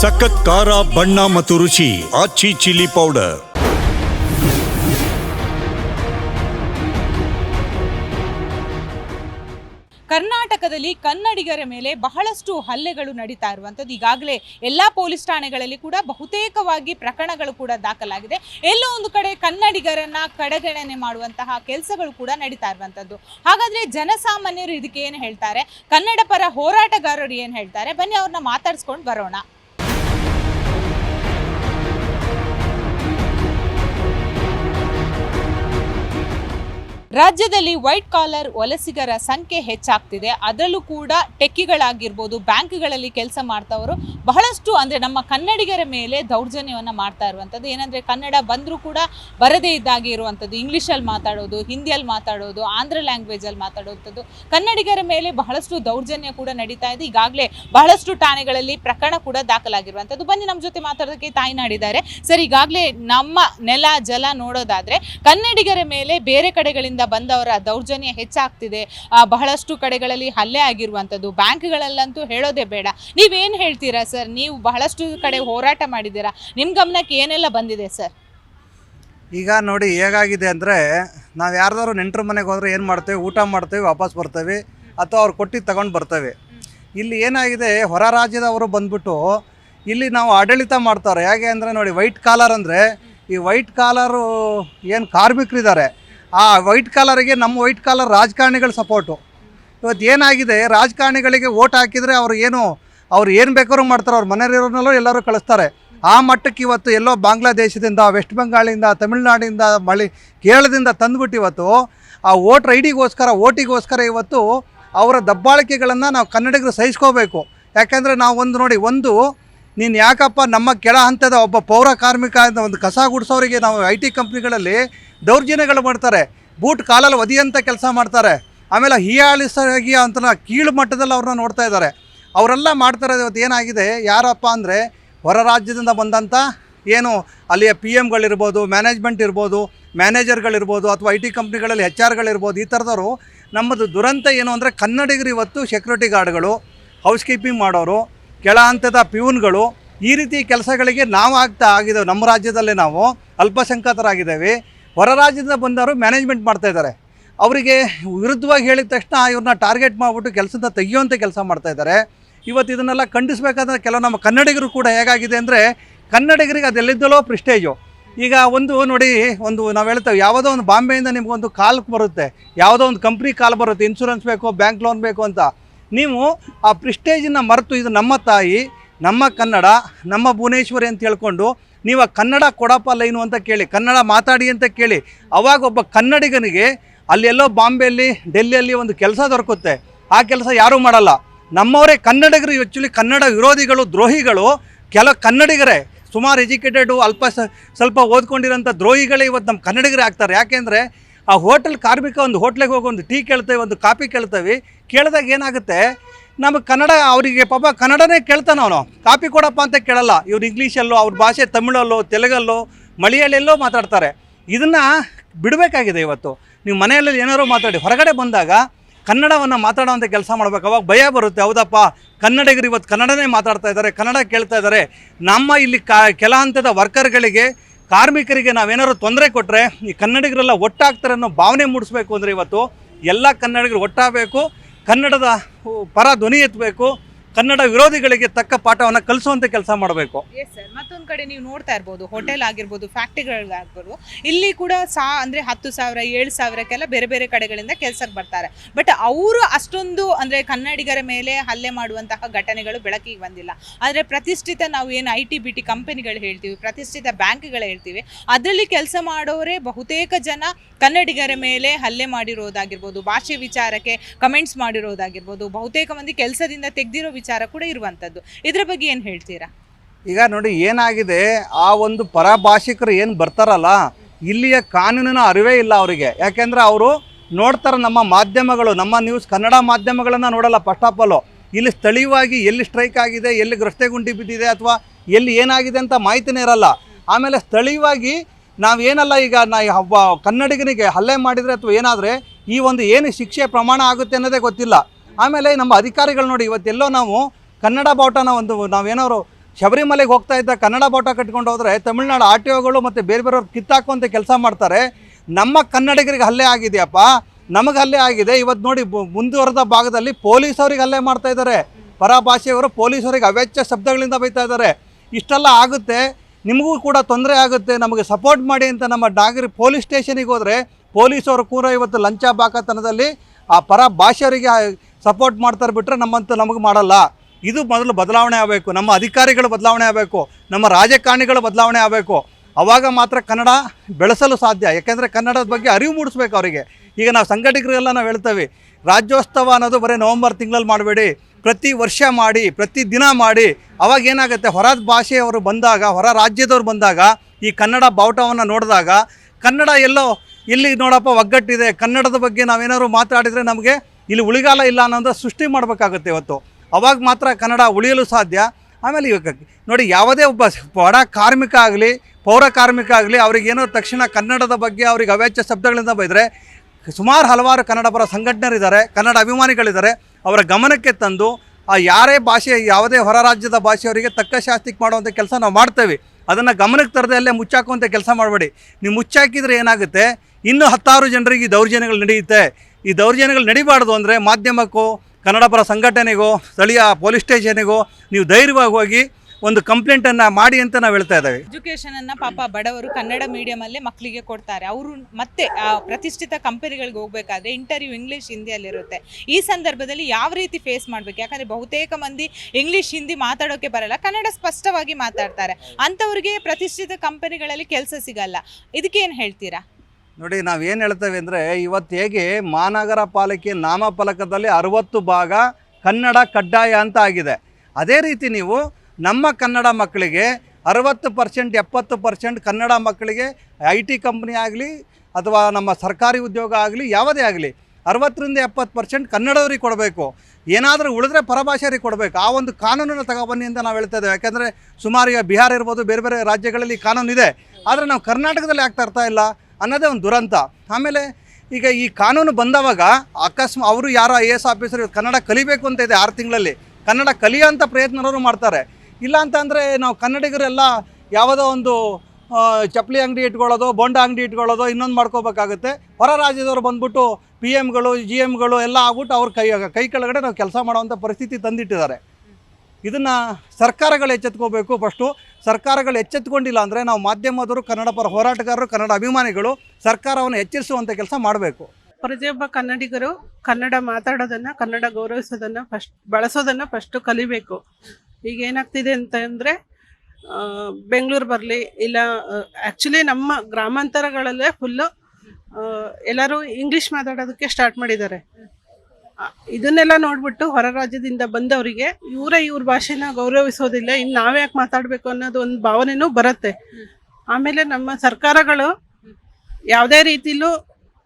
ಸಖತ್ ಖಾರ, ಬಣ್ಣ ಮತ್ತು ರುಚಿ, ಆಚಿ ಚಿಲ್ಲಿ ಪೌಡರ್. ಕರ್ನಾಟಕದಲ್ಲಿ ಕನ್ನಡಿಗರ ಮೇಲೆ ಬಹಳಷ್ಟು ಹಲ್ಲೆಗಳು ನಡೀತಾ ಇರುವಂಥದ್ದು. ಈಗಾಗಲೇ ಎಲ್ಲ ಪೊಲೀಸ್ ಠಾಣೆಗಳಲ್ಲಿ ಕೂಡ ಬಹುತೇಕವಾಗಿ ಪ್ರಕರಣಗಳು ಕೂಡ ದಾಖಲಾಗಿದೆ. ಎಲ್ಲೋ ಒಂದು ಕಡೆ ಕನ್ನಡಿಗರನ್ನ ಕಡೆಗಣನೆ ಮಾಡುವಂತಹ ಕೆಲಸಗಳು ಕೂಡ ನಡೀತಾ ಇರುವಂಥದ್ದು. ಹಾಗಾದ್ರೆ ಜನಸಾಮಾನ್ಯರು ಇದಕ್ಕೆ ಏನು ಹೇಳ್ತಾರೆ? ಕನ್ನಡ ಪರ ಹೋರಾಟಗಾರರು ಏನು ಹೇಳ್ತಾರೆ? ಬನ್ನಿ ಅವ್ರನ್ನ ಮಾತಾಡ್ಸ್ಕೊಂಡು ಬರೋಣ. ರಾಜ್ಯದಲ್ಲಿ ವೈಟ್ ಕಾಲರ್ ವಲಸಿಗರ ಸಂಖ್ಯೆ ಹೆಚ್ಚಾಗ್ತಿದೆ. ಅದರಲ್ಲೂ ಕೂಡ ಟೆಕ್ಕಿಗಳಾಗಿರ್ಬೋದು, ಬ್ಯಾಂಕ್ಗಳಲ್ಲಿ ಕೆಲಸ ಮಾಡ್ತವರು ಬಹಳಷ್ಟು ಅಂದರೆ ನಮ್ಮ ಕನ್ನಡಿಗರ ಮೇಲೆ ದೌರ್ಜನ್ಯವನ್ನು ಮಾಡ್ತಾ ಇರುವಂಥದ್ದು. ಏನಂದರೆ ಕನ್ನಡ ಬಂದರೂ ಕೂಡ ಬರದೇ ಇದ್ದಾಗಿ ಇರುವಂಥದ್ದು. ಇಂಗ್ಲೀಷಲ್ಲಿ ಮಾತಾಡೋದು, ಹಿಂದಿಯಲ್ಲಿ ಮಾತಾಡೋದು, ಆಂಧ್ರ ಲ್ಯಾಂಗ್ವೇಜಲ್ಲಿ ಮಾತಾಡುವಂಥದ್ದು. ಕನ್ನಡಿಗರ ಮೇಲೆ ಬಹಳಷ್ಟು ದೌರ್ಜನ್ಯ ಕೂಡ ನಡೀತಾ ಇದೆ. ಈಗಾಗಲೇ ಬಹಳಷ್ಟು ಠಾಣೆಗಳಲ್ಲಿ ಪ್ರಕರಣ ಕೂಡ ದಾಖಲಾಗಿರುವಂಥದ್ದು. ಬನ್ನಿ ನಮ್ಮ ಜೊತೆ ಮಾತಾಡೋದಕ್ಕೆ ತಾಯ್ನಾಡಿದ್ದಾರೆ ಸರ್, ಈಗಾಗಲೇ ನಮ್ಮ ನೆಲ, ಜಲ ನೋಡೋದಾದರೆ ಕನ್ನಡಿಗರ ಮೇಲೆ ಬೇರೆ ಕಡೆಗಳಿಂದ ಬಂದವರ ದೌರ್ಜನ್ಯ ಹೆಚ್ಚಾಗ್ತಿದೆ. ಬಹಳಷ್ಟು ಕಡೆಗಳಲ್ಲಿ ಹಲ್ಲೆ ಆಗಿರುವಂಥದ್ದು. ಬ್ಯಾಂಕ್ಗಳಲ್ಲಂತೂ ಹೇಳೋದೇ ಬೇಡ. ನೀವೇನು ಹೇಳ್ತೀರಾ ಸರ್? ನೀವು ಬಹಳಷ್ಟು ಕಡೆ ಹೋರಾಟ ಮಾಡಿದ್ದೀರಾ. ನಿಮ್ಮ ಗಮನಕ್ಕೆ ಏನೆಲ್ಲ ಬಂದಿದೆ ಸರ್? ಈಗ ನೋಡಿ ಹೇಗಾಗಿದೆ ಅಂದರೆ, ನಾವು ಯಾರ್ದಾದ್ರು ನೆಂಟರ ಮನೆಗೆ ಹೋದರೆ ಏನು ಮಾಡ್ತೇವೆ? ಊಟ ಮಾಡ್ತೇವೆ, ವಾಪಸ್ ಬರ್ತೇವೆ, ಅಥವಾ ಅವ್ರು ಕೊಟ್ಟಿದ್ದು ತಗೊಂಡು ಬರ್ತೇವೆ. ಇಲ್ಲಿ ಏನಾಗಿದೆ? ಹೊರ ರಾಜ್ಯದವರು ಬಂದ್ಬಿಟ್ಟು ಇಲ್ಲಿ ನಾವು ಆಡಳಿತ ಮಾಡ್ತಾರೆ. ಹೇಗೆ ಅಂದರೆ ನೋಡಿ, ವೈಟ್ ಕಾಲರ್ ಅಂದರೆ, ಈ ವೈಟ್ ಕಾಲರು ಏನು ಕಾರ್ಮಿಕರಿದ್ದಾರೆ. ಆ ವೈಟ್ ಕಾಲರಿಗೆ ನಮ್ಮ ವೈಟ್ ಕಾಲರ್ ರಾಜಕಾರಣಿಗಳ ಸಪೋರ್ಟು. ಇವತ್ತು ಏನಾಗಿದೆ, ರಾಜಕಾರಣಿಗಳಿಗೆ ಓಟ್ ಹಾಕಿದರೆ ಅವ್ರು ಏನು ಅವ್ರು ಏನು ಬೇಕಾದ್ರೂ ಮಾಡ್ತಾರೆ, ಅವ್ರು ಮನೆಯಲ್ಲಿರೋನಲ್ಲೂ ಎಲ್ಲರೂ ಕಳಿಸ್ತಾರೆ. ಆ ಮಟ್ಟಕ್ಕೆ ಇವತ್ತು ಎಲ್ಲೋ ಬಾಂಗ್ಲಾದೇಶದಿಂದ, ವೆಸ್ಟ್ ಬೆಂಗಾಳಿಂದ, ತಮಿಳ್ನಾಡಿಂದ, ಮಳಿ, ಕೇರಳದಿಂದ ತಂದುಬಿಟ್ಟು ಇವತ್ತು ಆ ವೋಟ್ರ್ ಐ ಡಿಗೋಸ್ಕರ ಓಟಿಗೋಸ್ಕರ ಇವತ್ತು ಅವರ ದಬ್ಬಾಳಿಕೆಗಳನ್ನು ನಾವು ಕನ್ನಡಿಗರು ಸಹಿಸ್ಕೋಬೇಕು. ಯಾಕೆಂದರೆ ನಾವು ಒಂದು ನೋಡಿ, ಒಂದು ನೀನು ಯಾಕಪ್ಪ ನಮ್ಮ ಕೆಳ ಹಂತದ ಒಬ್ಬ ಪೌರ ಕಾರ್ಮಿಕ ಅಂತ ಒಂದು ಕಸ ಗುಡಿಸೋರಿಗೆ ನಾವು ಐ ಟಿ ಕಂಪ್ನಿಗಳಲ್ಲಿ ದೌರ್ಜನ್ಯಗಳು ಮಾಡ್ತಾರೆ. ಬೂಟ್ ಕಾಲಲ್ಲಿ ಒದಿಯಂಥ ಕೆಲಸ ಮಾಡ್ತಾರೆ. ಆಮೇಲೆ ಹೀಯಾಳಿಸಾಗಿ ಅಂತ ಕೀಳು ಮಟ್ಟದಲ್ಲಿ ಅವ್ರನ್ನ ನೋಡ್ತಾ ಇದ್ದಾರೆ. ಅವರೆಲ್ಲ ಮಾಡ್ತಾರೆ ಇವತ್ತು ಏನಾಗಿದೆ? ಯಾರಪ್ಪ ಅಂದರೆ ಹೊರ ರಾಜ್ಯದಿಂದ ಬಂದಂಥ ಏನು ಅಲ್ಲಿಯ ಪಿ ಎಮ್ಗಳಿರ್ಬೋದು, ಮ್ಯಾನೇಜ್ಮೆಂಟ್ ಇರ್ಬೋದು, ಮ್ಯಾನೇಜರ್ಗಳಿರ್ಬೋದು ಅಥವಾ ಐ ಟಿ ಕಂಪ್ನಿಗಳಲ್ಲಿ ಹೆಚ್ ಆರ್ಗಳಿರ್ಬೋದು, ಈ ಥರದವರು ನಮ್ಮದು ದುರಂತ ಏನು ಅಂದರೆ ಕನ್ನಡಿಗರು ಇವತ್ತು ಸೆಕ್ಯೂರಿಟಿ ಗಾರ್ಡ್ಗಳು, ಹೌಸ್ ಕೀಪಿಂಗ್ ಮಾಡೋರು ಕೆಳ ಹಂತದ ಪ್ಯೂನ್ಗಳು ಈ ರೀತಿ ಕೆಲಸಗಳಿಗೆ ನಾವು ಆಗ್ತಾ ಆಗಿದ್ದೇವೆ. ನಮ್ಮ ರಾಜ್ಯದಲ್ಲೇ ನಾವು ಅಲ್ಪಸಂಖ್ಯಾತರಾಗಿದ್ದೇವೆ. ಹೊರ ರಾಜ್ಯದಿಂದ ಬಂದವರು ಮ್ಯಾನೇಜ್ಮೆಂಟ್ ಮಾಡ್ತಾ ಇದ್ದಾರೆ. ಅವರಿಗೆ ವಿರುದ್ಧವಾಗಿ ಹೇಳಿದ ತಕ್ಷಣ ಇವ್ರನ್ನ ಟಾರ್ಗೆಟ್ ಮಾಡಿಬಿಟ್ಟು ಕೆಲಸದ ತೆಗೆಯುವಂಥ ಕೆಲಸ ಮಾಡ್ತಾ ಇದ್ದಾರೆ. ಇವತ್ತು ಇದನ್ನೆಲ್ಲ ಖಂಡಿಸಬೇಕಾದ್ರೆ ಕೆಲವು ನಮ್ಮ ಕನ್ನಡಿಗರು ಕೂಡ ಹೇಗಾಗಿದೆ ಅಂದರೆ ಕನ್ನಡಿಗರಿಗೆ ಅದೆಲ್ಲಿದ್ದಲೋ ಪ್ರಿಸ್ಟೇಜು. ಈಗ ಒಂದು ನೋಡಿ, ಒಂದು ನಾವು ಹೇಳ್ತೇವೆ, ಯಾವುದೋ ಒಂದು ಬಾಂಬೆಯಿಂದ ನಿಮಗೊಂದು ಕಾಲ್ ಬರುತ್ತೆ. ಯಾವುದೋ ಒಂದು ಕಂಪ್ನಿ ಕಾಲ್ ಬರುತ್ತೆ. ಇನ್ಶೂರೆನ್ಸ್ ಬೇಕು, ಬ್ಯಾಂಕ್ ಲೋನ್ ಬೇಕು ಅಂತ. ನೀವು ಆ ಪ್ರಿಸ್ಟೇಜನ್ನು ಮರೆತು ಇದು ನಮ್ಮ ತಾಯಿ, ನಮ್ಮ ಕನ್ನಡ, ನಮ್ಮ ಭುವನೇಶ್ವರಿ ಅಂತ ಹೇಳ್ಕೊಂಡು ನೀವು ಆ ಕನ್ನಡ ಕೊಡಪ್ಪ ಲೈನು ಅಂತ ಕೇಳಿ, ಕನ್ನಡ ಮಾತಾಡಿ ಅಂತ ಕೇಳಿ, ಅವಾಗ ಒಬ್ಬ ಕನ್ನಡಿಗನಿಗೆ ಅಲ್ಲೆಲ್ಲೋ ಬಾಂಬೆಯಲ್ಲಿ, ಡೆಲ್ಲಿಯಲ್ಲಿ ಒಂದು ಕೆಲಸ ದೊರಕುತ್ತೆ. ಆ ಕೆಲಸ ಯಾರೂ ಮಾಡಲ್ಲ. ನಮ್ಮವರೇ ಕನ್ನಡಿಗರು ಆ್ಯಕ್ಚುಲಿ ಕನ್ನಡ ವಿರೋಧಿಗಳು, ದ್ರೋಹಿಗಳು, ಕೆಲ ಕನ್ನಡಿಗರೇ, ಸುಮಾರು ಎಜುಕೇಟೆಡು ಅಲ್ಪ ಸ್ವಲ್ಪ ಓದ್ಕೊಂಡಿರೋಂಥ ದ್ರೋಹಿಗಳೇ ಇವತ್ತು ನಮ್ಮ ಕನ್ನಡಿಗರೇ ಆಗ್ತಾರೆ. ಯಾಕೆಂದರೆ ಆ ಹೋಟೆಲ್ ಕಾರ್ಮಿಕ ಒಂದು ಹೋಟ್ಲಿಗೆ ಹೋಗಿ ಒಂದು ಟೀ ಕೇಳ್ತೇವೆ, ಒಂದು ಕಾಫಿ ಕೇಳ್ತೇವೆ ಕೇಳಿದಾಗ ಏನಾಗುತ್ತೆ? ನಮಗೆ ಕನ್ನಡ ಅವರಿಗೆ ಪಾಪ ಕನ್ನಡನೇ ಕೇಳ್ತಾನೆ ಅವನು. ಕಾಪಿ ಕೊಡಪ್ಪ ಅಂತ ಕೇಳಲ್ಲ. ಇವ್ರು ಇಂಗ್ಲೀಷಲ್ಲೋ, ಅವ್ರ ಭಾಷೆ ತಮಿಳಲ್ಲೋ, ತೆಲುಗಲ್ಲೋ ಮಲಯಾಳಿಯಲ್ಲೋ ಮಾತಾಡ್ತಾರೆ. ಇದನ್ನು ಬಿಡಬೇಕಾಗಿದೆ ಇವತ್ತು. ನೀವು ಮನೆಯಲ್ಲಿ ಏನಾದ್ರು ಮಾತಾಡಿ. ಹೊರಗಡೆ ಬಂದಾಗ ಕನ್ನಡವನ್ನು ಮಾತಾಡೋವಂಥ ಕೆಲಸ ಮಾಡಬೇಕು. ಅವಾಗ ಭಯ ಬರುತ್ತೆ. ಹೌದಪ್ಪ, ಕನ್ನಡಿಗರು ಇವತ್ತು ಕನ್ನಡನೇ ಮಾತಾಡ್ತಾ ಇದ್ದಾರೆ, ಕನ್ನಡ ಕೇಳ್ತಾ ಇದ್ದಾರೆ. ನಮ್ಮ ಇಲ್ಲಿ ಕಾ, ಕೆಲ ಹಂತದ ವರ್ಕರ್ಗಳಿಗೆ, ಕಾರ್ಮಿಕರಿಗೆ ನಾವೇನಾದ್ರು ತೊಂದರೆ ಕೊಟ್ಟರೆ ಈ ಕನ್ನಡಿಗರೆಲ್ಲ ಒಟ್ಟಾಗ್ತಾರೆ ಅನ್ನೋ ಭಾವನೆ ಮೂಡಿಸ್ಬೇಕು ಅಂದರೆ ಇವತ್ತು ಎಲ್ಲ ಕನ್ನಡಿಗರು ಒಟ್ಟಾಗಬೇಕು. ಕನ್ನಡದ ಪರ ಧ್ವನಿ ಎತ್ತಬೇಕು. ಕನ್ನಡ ವಿರೋಧಿಗಳಿಗೆ ತಕ್ಕ ಪಾಠವನ್ನು ಕಲಿಸುವಂತ ಕೆಲಸ ಮಾಡಬೇಕು. ಎಸ್ ಸರ್ ಮತ್ತೊಂದು ಕಡೆ ನೀವು ನೋಡ್ತಾ ಇರ್ಬೋದು ಹೋಟೆಲ್ ಆಗಿರ್ಬೋದು ಫ್ಯಾಕ್ಟ್ರಿಗಳಾಗಿರ್ಬೋದು ಇಲ್ಲಿ ಕೂಡ ಸಾ, ಅಂದ್ರೆ ಹತ್ತು ಸಾವಿರ, ಏಳು ಸಾವಿರಕ್ಕೆಲ್ಲ ಬೇರೆ ಬೇರೆ ಕಡೆಗಳಿಂದ ಕೆಲಸಕ್ಕೆ ಬರ್ತಾರೆ. ಬಟ್ ಅವರು ಅಷ್ಟೊಂದು, ಅಂದ್ರೆ ಕನ್ನಡಿಗರ ಮೇಲೆ ಹಲ್ಲೆ ಮಾಡುವಂತಹ ಘಟನೆಗಳು ಬೆಳಕಿಗೆ ಬಂದಿಲ್ಲ. ಆದರೆ ಪ್ರತಿಷ್ಠಿತ ನಾವು ಏನು ಐ ಟಿ ಬಿ ಟಿ ಕಂಪನಿಗಳು ಹೇಳ್ತೀವಿ, ಪ್ರತಿಷ್ಠಿತ ಬ್ಯಾಂಕ್ಗಳು ಹೇಳ್ತೀವಿ, ಅದರಲ್ಲಿ ಕೆಲಸ ಮಾಡೋರೇ ಬಹುತೇಕ ಜನ ಕನ್ನಡಿಗರ ಮೇಲೆ ಹಲ್ಲೆ ಮಾಡಿರೋದಾಗಿರ್ಬೋದು, ಭಾಷೆ ವಿಚಾರಕ್ಕೆ ಕಮೆಂಟ್ಸ್ ಮಾಡಿರೋದಾಗಿರ್ಬೋದು, ಬಹುತೇಕ ಮಂದಿ ಕೆಲಸದಿಂದ ತೆಗೆದಿರೋ ವಿಚಾರ ಕೂಡ ಇರುವಂಥದ್ದು ಇದರ ಬಗ್ಗೆ ಏನು ಹೇಳ್ತೀರಾ? ಈಗ ನೋಡಿ ಏನಾಗಿದೆ, ಆ ಒಂದು ಪರಭಾಷಿಕರು ಏನು ಬರ್ತಾರಲ್ಲ, ಇಲ್ಲಿಯ ಕಾನೂನಿನ ಅರಿವೇ ಇಲ್ಲ ಅವರಿಗೆ. ಯಾಕೆಂದರೆ ಅವರು ನೋಡ್ತಾರೆ ನಮ್ಮ ಮಾಧ್ಯಮಗಳು, ನಮ್ಮ ನ್ಯೂಸ್ ಕನ್ನಡ ಮಾಧ್ಯಮಗಳನ್ನು ನೋಡಲ್ಲ ಫಸ್ಟ್ ಆಫ್ ಆಲು ಇಲ್ಲಿ ಸ್ಥಳೀಯವಾಗಿ ಎಲ್ಲಿ ಸ್ಟ್ರೈಕ್ ಆಗಿದೆ, ಎಲ್ಲಿ ರಸ್ತೆ ಗುಂಡಿ ಬಿದ್ದಿದೆ ಅಥವಾ ಎಲ್ಲಿ ಏನಾಗಿದೆ ಅಂತ ಮಾಹಿತಿನೇ ಇರಲ್ಲ. ಆಮೇಲೆ ಸ್ಥಳೀಯವಾಗಿ ನಾವೇನಲ್ಲ ಈಗ ನಾ ಕನ್ನಡಿಗನಿಗೆ ಹಲ್ಲೆ ಮಾಡಿದರೆ ಅಥವಾ ಏನಾದರೆ ಈ ಒಂದು ಏನು ಶಿಕ್ಷೆ ಪ್ರಮಾಣ ಆಗುತ್ತೆ ಅನ್ನೋದೇ ಗೊತ್ತಿಲ್ಲ. ಆಮೇಲೆ ನಮ್ಮ ಅಧಿಕಾರಿಗಳು ನೋಡಿ, ಇವತ್ತೆಲ್ಲೋ ನಾವು ಕನ್ನಡ ಬಾವುಟನ ಒಂದು ನಾವೇನಾದ್ರು ಶಬರಿಮಲೆಗೆ ಹೋಗ್ತಾ ಇದ್ದ ಕನ್ನಡ ಬಾವುಟ ಕಟ್ಕೊಂಡು ಹೋದರೆ ತಮಿಳ್ನಾಡು ಆರ್ ಟಿ ಒಗಳು ಮತ್ತು ಬೇರೆ ಬೇರೆಯವ್ರು ಕಿತ್ತಾಕುವಂಥ ಕೆಲಸ ಮಾಡ್ತಾರೆ. ನಮ್ಮ ಕನ್ನಡಿಗರಿಗೆ ಹಲ್ಲೆ ಆಗಿದೆಯಪ್ಪ. ನಮಗೆ ಹಲ್ಲೆ ಆಗಿದೆ. ಇವತ್ತು ನೋಡಿ ಮುಂದುವರೆದ ಭಾಗದಲ್ಲಿ ಪೊಲೀಸವ್ರಿಗೆ ಹಲ್ಲೆ ಮಾಡ್ತಾ ಇದ್ದಾರೆ. ಪರಭಾಷೆಯವರು ಪೊಲೀಸರಿಗೆ ಅವೆಚ್ಚ ಶಬ್ದಗಳಿಂದ ಬೈತಾ ಇದ್ದಾರೆ. ಇಷ್ಟೆಲ್ಲ ಆಗುತ್ತೆ. ನಿಮಗೂ ಕೂಡ ತೊಂದರೆ ಆಗುತ್ತೆ. ನಮಗೆ ಸಪೋರ್ಟ್ ಮಾಡಿ ಅಂತ ನಮ್ಮ ಡಾಗರಿ ಪೊಲೀಸ್ ಸ್ಟೇಷನಿಗೆ ಹೋದರೆ ಪೊಲೀಸವರು ಕೂಡ ಇವತ್ತು ಲಂಚ ಬಾಕತನದಲ್ಲಿ ಆ ಪರ ಭಾಷೆಯವರಿಗೆ ಸಪೋರ್ಟ್ ಮಾಡ್ತಾರೆ ಬಿಟ್ಟರೆ ನಮ್ಮಂತ ನಮಗೆ ಮಾಡಲ್ಲ. ಇದು ಮೊದಲು ಬದಲಾವಣೆ ಆಗಬೇಕು. ನಮ್ಮ ಅಧಿಕಾರಿಗಳು ಬದಲಾವಣೆ ಆಗಬೇಕು. ನಮ್ಮ ರಾಜಕಾರಣಿಗಳು ಬದಲಾವಣೆ ಆಗಬೇಕು. ಆವಾಗ ಮಾತ್ರ ಕನ್ನಡ ಬೆಳೆಸಲು ಸಾಧ್ಯ. ಯಾಕೆಂದರೆ ಕನ್ನಡದ ಬಗ್ಗೆ ಅರಿವು ಮೂಡಿಸ್ಬೇಕು ಅವರಿಗೆ. ಈಗ ನಾವು ಸಂಘಟಕರೆಲ್ಲ ನಾವು ಹೇಳ್ತೇವೆ, ರಾಜ್ಯೋತ್ಸವ ಅನ್ನೋದು ಬರೀ ನವಂಬರ್ ತಿಂಗಳಲ್ಲಿ ಮಾಡಬೇಡಿ. ಪ್ರತಿ ವರ್ಷ ಮಾಡಿ, ಪ್ರತಿ ದಿನ ಮಾಡಿ. ಅವಾಗ ಏನಾಗುತ್ತೆ? ಹೊರ ಭಾಷೆಯವರು ಬಂದಾಗ, ಹೊರ ರಾಜ್ಯದವ್ರು ಬಂದಾಗ, ಈ ಕನ್ನಡ ಬಾವುಟವನ್ನು ನೋಡಿದಾಗ, ಕನ್ನಡ ಎಲ್ಲೋ, ಇಲ್ಲಿ ನೋಡಪ್ಪ ಒಗ್ಗಟ್ಟಿದೆ. ಕನ್ನಡದ ಬಗ್ಗೆ ನಾವೇನಾದ್ರು ಮಾತಾಡಿದರೆ ನಮಗೆ ಇಲ್ಲಿ ಉಳಿಗಾಲ ಇಲ್ಲ ಅನ್ನೋದು ಸೃಷ್ಟಿ ಮಾಡಬೇಕಾಗುತ್ತೆ ಇವತ್ತು. ಅವಾಗ ಮಾತ್ರ ಕನ್ನಡ ಉಳಿಯಲು ಸಾಧ್ಯ. ಆಮೇಲೆ ಇವಾಗ ನೋಡಿ, ಯಾವುದೇ ಒಬ್ಬ ಬಡ ಕಾರ್ಮಿಕ ಆಗಲಿ, ಪೌರ ಕಾರ್ಮಿಕ ಆಗಲಿ, ಅವ್ರಿಗೇನೋ ತಕ್ಷಣ ಕನ್ನಡದ ಬಗ್ಗೆ ಅವ್ರಿಗೆ ಅವ್ಯಾಚ್ಯ ಶಬ್ದಗಳಿಂದ ಬೈದರೆ ಸುಮಾರು ಹಲವಾರು ಕನ್ನಡ ಪರ ಸಂಘಟನೆರಿದ್ದಾರೆ, ಕನ್ನಡ ಅಭಿಮಾನಿಗಳಿದ್ದಾರೆ. ಅವರ ಗಮನಕ್ಕೆ ತಂದು ಆ ಯಾರೇ ಭಾಷೆ, ಯಾವುದೇ ಹೊರ ರಾಜ್ಯದ ಭಾಷೆಯವರಿಗೆ ತಕ್ಕ ಶಾಸ್ತಿಗೆ ಮಾಡುವಂಥ ಕೆಲಸ ನಾವು ಮಾಡ್ತೇವೆ. ಅದನ್ನು ಗಮನಕ್ಕೆ ತರದೇ ಅಲ್ಲೇ ಮುಚ್ಚಾಕುವಂಥ ಕೆಲಸ ಮಾಡಬೇಡಿ. ನೀವು ಮುಚ್ಚಾಕಿದರೆ ಏನಾಗುತ್ತೆ? ಇನ್ನೂ ಹತ್ತಾರು ಜನರಿಗೆ ದೌರ್ಜನ್ಯಗಳು ನಡೆಯುತ್ತೆ. ಈ ದೌರ್ಜನ್ಯಗಳು ನಡಿಬಾರ್ದು ಅಂದರೆ ಮಾಧ್ಯಮಕ್ಕೂ, ಕನ್ನಡ ಪರ ಸಂಘಟನೆಗೋ, ಸ್ಥಳೀಯ ಪೊಲೀಸ್ ಸ್ಟೇಷನಿಗೋ ನೀವು ಧೈರ್ಯವಾಗಿ ಹೋಗಿ ಒಂದು ಕಂಪ್ಲೇಂಟ್ ಅನ್ನ ಮಾಡಿ ಅಂತ ನಾವು ಹೇಳ್ತಾ ಇದ್ದೇವೆ. ಎಜುಕೇಶನ್ ಅನ್ನ ಪಾಪ ಬಡವರು ಕನ್ನಡ ಮೀಡಿಯಂ ಅಲ್ಲೇ ಮಕ್ಕಳಿಗೆ ಕೊಡ್ತಾರೆ. ಅವರು ಮತ್ತೆ ಪ್ರತಿಷ್ಠಿತ ಕಂಪನಿಗಳಿಗೆ ಹೋಗ್ಬೇಕಾದ್ರೆ ಇಂಟರ್ವ್ಯೂ ಇಂಗ್ಲಿಷ್ ಹಿಂದಿಯಲ್ಲಿರುತ್ತೆ ಈ ಸಂದರ್ಭದಲ್ಲಿ ಯಾವ ರೀತಿ ಫೇಸ್ ಮಾಡ್ಬೇಕು? ಯಾಕಂದ್ರೆ ಬಹುತೇಕ ಮಂದಿ ಇಂಗ್ಲಿಷ್ ಹಿಂದಿ ಮಾತಾಡೋಕೆ ಬರಲ್ಲ, ಕನ್ನಡ ಸ್ಪಷ್ಟವಾಗಿ ಮಾತಾಡ್ತಾರೆ. ಅಂಥವ್ರಿಗೆ ಪ್ರತಿಷ್ಠಿತ ಕಂಪನಿಗಳಲ್ಲಿ ಕೆಲಸ ಸಿಗಲ್ಲ. ಇದಕ್ಕೆ ಏನು ಹೇಳ್ತೀರಾ? ನೋಡಿ, ನಾವು ಏನು ಹೇಳ್ತೇವೆ ಅಂದರೆ ಇವತ್ತು ಹೇಗೆ ಮಹಾನಗರ ಪಾಲಿಕೆ ನಾಮಫಲಕದಲ್ಲಿ ಅರುವತ್ತು ಭಾಗ ಕನ್ನಡ ಕಡ್ಡಾಯ ಅಂತ ಆಗಿದೆ. ಅದೇ ರೀತಿ ನೀವು ನಮ್ಮ ಕನ್ನಡ ಮಕ್ಕಳಿಗೆ ಅರವತ್ತು ಪರ್ಸೆಂಟ್, ಎಪ್ಪತ್ತು ಪರ್ಸೆಂಟ್ ಕನ್ನಡ ಮಕ್ಕಳಿಗೆ ಐ ಟಿ ಕಂಪ್ನಿ ಆಗಲಿ ಅಥವಾ ನಮ್ಮ ಸರ್ಕಾರಿ ಉದ್ಯೋಗ ಆಗಲಿ ಯಾವುದೇ ಆಗಲಿ ಅರವತ್ತರಿಂದ ಎಪ್ಪತ್ತು ಪರ್ಸೆಂಟ್ ಕನ್ನಡದವ್ರಿಗೆ ಕೊಡಬೇಕು. ಏನಾದರೂ ಉಳಿದ್ರೆ ಪರಭಾಷೆಯವ್ರಿಗೆ ಕೊಡಬೇಕು. ಆ ಒಂದು ಕಾನೂನನ್ನು ತಗೊಬನ್ನಿ ಅಂತ ನಾವು ಹೇಳ್ತಾ ಇದ್ದೇವೆ. ಯಾಕೆಂದರೆ ಸುಮಾರು ಈಗ ಬಿಹಾರ ಇರ್ಬೋದು, ಬೇರೆ ಬೇರೆ ರಾಜ್ಯಗಳಲ್ಲಿ ಕಾನೂನು ಇದೆ. ಆದರೆ ನಾವು ಕರ್ನಾಟಕದಲ್ಲಿ ಆಗ್ತಾ ಇರ್ತಾ ಇಲ್ಲ. ಅನ್ನೋದೇ ಒಂದು ದುರಂತ. ಆಮೇಲೆ ಈಗ ಈ ಕಾನೂನು ಬಂದವಾಗ ಅಕಸ್ಮ ಅವರು ಯಾರು I A S officer Kannada ಕಲಿಬೇಕು ಅಂತ ಇದೆ ಆರು ತಿಂಗಳಲ್ಲಿ. ಕನ್ನಡ ಕಲಿಯೋಂಥ ಪ್ರಯತ್ನವರು ಮಾಡ್ತಾರೆ. ಇಲ್ಲ ಅಂತಂದರೆ ನಾವು ಕನ್ನಡಿಗರೆಲ್ಲ ಯಾವುದೋ ಒಂದು ಚಪ್ಪಲಿ ಅಂಗಡಿ ಇಟ್ಕೊಳ್ಳೋದು, ಬೊಂಡ ಅಂಗಡಿ ಇಟ್ಕೊಳ್ಳೋದು ಇನ್ನೊಂದು ಮಾಡ್ಕೋಬೇಕಾಗುತ್ತೆ. ಹೊರ ರಾಜ್ಯದವರು ಬಂದ್ಬಿಟ್ಟು ಪಿ ಎಮ್ಗಳು ಜಿ ಎಮ್ಗಳು ಎಲ್ಲ ಆಗ್ಬಿಟ್ಟು ಅವ್ರ ಕೈ ಕೈ ಕೆಳಗಡೆ ನಾವು ಕೆಲಸ ಮಾಡೋವಂಥ ಪರಿಸ್ಥಿತಿ ತಂದಿಟ್ಟಿದ್ದಾರೆ. ಇದನ್ನು ಸರ್ಕಾರಗಳು ಎಚ್ಚೆತ್ಕೋಬೇಕು. ಫಸ್ಟು ಸರ್ಕಾರಗಳು ಎಚ್ಚೆತ್ಕೊಂಡಿಲ್ಲ ಅಂದರೆ ನಾವು ಮಾಧ್ಯಮದವರು, ಕನ್ನಡ ಪರ ಹೋರಾಟಗಾರರು, ಕನ್ನಡ ಅಭಿಮಾನಿಗಳು ಸರ್ಕಾರವನ್ನು ಎಚ್ಚರಿಸುವಂಥ ಕೆಲಸ ಮಾಡಬೇಕು. ಪ್ರತಿಯೊಬ್ಬ ಕನ್ನಡಿಗರು ಕನ್ನಡ ಮಾತಾಡೋದನ್ನು, ಕನ್ನಡ ಗೌರವಿಸೋದನ್ನು ಫಸ್ಟ್ ಬಳಸೋದನ್ನು ಫಸ್ಟು ಕಲಿಬೇಕು. ಈಗ ಏನಾಗ್ತಿದೆ ಅಂತ ಅಂದರೆ ಬೆಂಗಳೂರು ಬರಲಿ ಇಲ್ಲ ಆ್ಯಕ್ಚುಲಿ ನಮ್ಮ ಗ್ರಾಮಾಂತರಗಳಲ್ಲೇ ಫುಲ್ಲು ಎಲ್ಲರೂ ಇಂಗ್ಲೀಷ್ ಮಾತಾಡೋದಕ್ಕೆ ಸ್ಟಾರ್ಟ್ ಮಾಡಿದ್ದಾರೆ. ಇದನ್ನೆಲ್ಲ ನೋಡ್ಬಿಟ್ಟು ಹೊರ ರಾಜ್ಯದಿಂದ ಬಂದವರಿಗೆ ಇವರೇ ಇವ್ರ ಭಾಷೆನ ಗೌರವಿಸೋದಿಲ್ಲ. ಇನ್ನು ನಾವ್ಯಾಕೆ ಮಾತಾಡಬೇಕು ಅನ್ನೋದು ಒಂದು ಭಾವನೆನೂ ಬರುತ್ತೆ. ಆಮೇಲೆ ನಮ್ಮ ಸರ್ಕಾರಗಳು ಯಾವುದೇ ರೀತಿಲೂ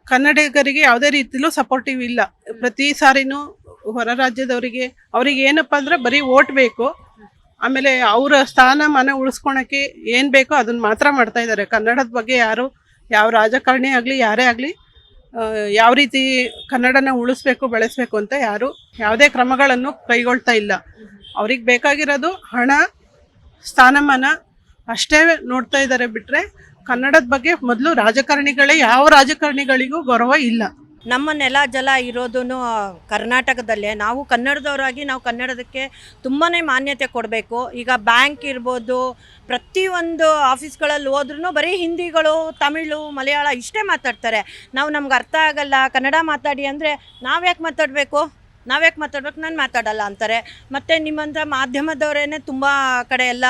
ಕನ್ನಡಿಗರಿಗೆ ಯಾವುದೇ ರೀತಿಲೂ ಸಪೋರ್ಟಿವ್ ಇಲ್ಲ. ಪ್ರತಿ ಸಾರಿನೂ ಹೊರ ರಾಜ್ಯದವರಿಗೆ ಅವ್ರಿಗೆ ಏನಪ್ಪ ಅಂದ್ರೆ ಬರೀ ಓಟ್ ಬೇಕು. ಆಮೇಲೆ ಅವರ ಸ್ಥಾನಮಾನ ಉಳಿಸ್ಕೊಳಕ್ಕೆ ಏನು ಬೇಕೋ ಅದನ್ನ ಮಾತ್ರ ಮಾಡ್ತಾ ಇದ್ದಾರೆ ಕನ್ನಡದ ಬಗ್ಗೆ ಯಾರು, ಯಾವ ರಾಜಕಾರಣಿ ಆಗಲಿ, ಯಾರೇ ಆಗಲಿ ಯಾವ ರೀತಿ ಕನ್ನಡನ ಉಳಿಸ್ಬೇಕು, ಬೆಳೆಸ್ಬೇಕು ಅಂತ ಯಾರು ಯಾವುದೇ ಕ್ರಮಗಳನ್ನು ಕೈಗೊಳ್ತಾ ಇಲ್ಲ. ಅವ್ರಿಗೆ ಬೇಕಾಗಿರೋದು ಹಣ, ಸ್ಥಾನಮಾನ ಅಷ್ಟೇ ನೋಡ್ತಾ ಇದ್ದಾರೆ ಬಿಟ್ಟರೆ ಕನ್ನಡದ ಬಗ್ಗೆ ಮೊದಲು ರಾಜಕಾರಣಿಗಳೇ ಯಾವ ರಾಜಕಾರಣಿಗಳಿಗೂ ಗೌರವ ಇಲ್ಲ. ನಮ್ಮ ನೆಲ ಜಲ ಇರೋದು ಕರ್ನಾಟಕದಲ್ಲೇ. ನಾವು ಕನ್ನಡದವರಾಗಿ ನಾವು ಕನ್ನಡದಕ್ಕೆ ತುಂಬಾ ಮಾನ್ಯತೆ ಕೊಡಬೇಕು. ಈಗ ಬ್ಯಾಂಕ್ ಇರ್ಬೋದು, ಪ್ರತಿಯೊಂದು ಆಫೀಸ್ಗಳಲ್ಲಿ ಹೋದ್ರೂ ಬರೀ ಹಿಂದಿಗಳು, ತಮಿಳು, ಮಲಯಾಳ ಇಷ್ಟೇ ಮಾತಾಡ್ತಾರೆ. ನಾವು ನಮ್ಗೆ ಅರ್ಥ ಆಗಲ್ಲ, ಕನ್ನಡ ಮಾತಾಡಿ ಅಂದರೆ ನಾವ್ಯಾಕೆ ಮಾತಾಡಬೇಕು? ನಾವ್ಯಾಕೆ ಮಾತಾಡ್ಬೇಕು? ನಾನು ಮಾತಾಡಲ್ಲ ಅಂತಾರೆ. ಮತ್ತು ನಿಮ್ಮಂಥ ಮಾಧ್ಯಮದವರೇ ತುಂಬ ಕಡೆ ಎಲ್ಲ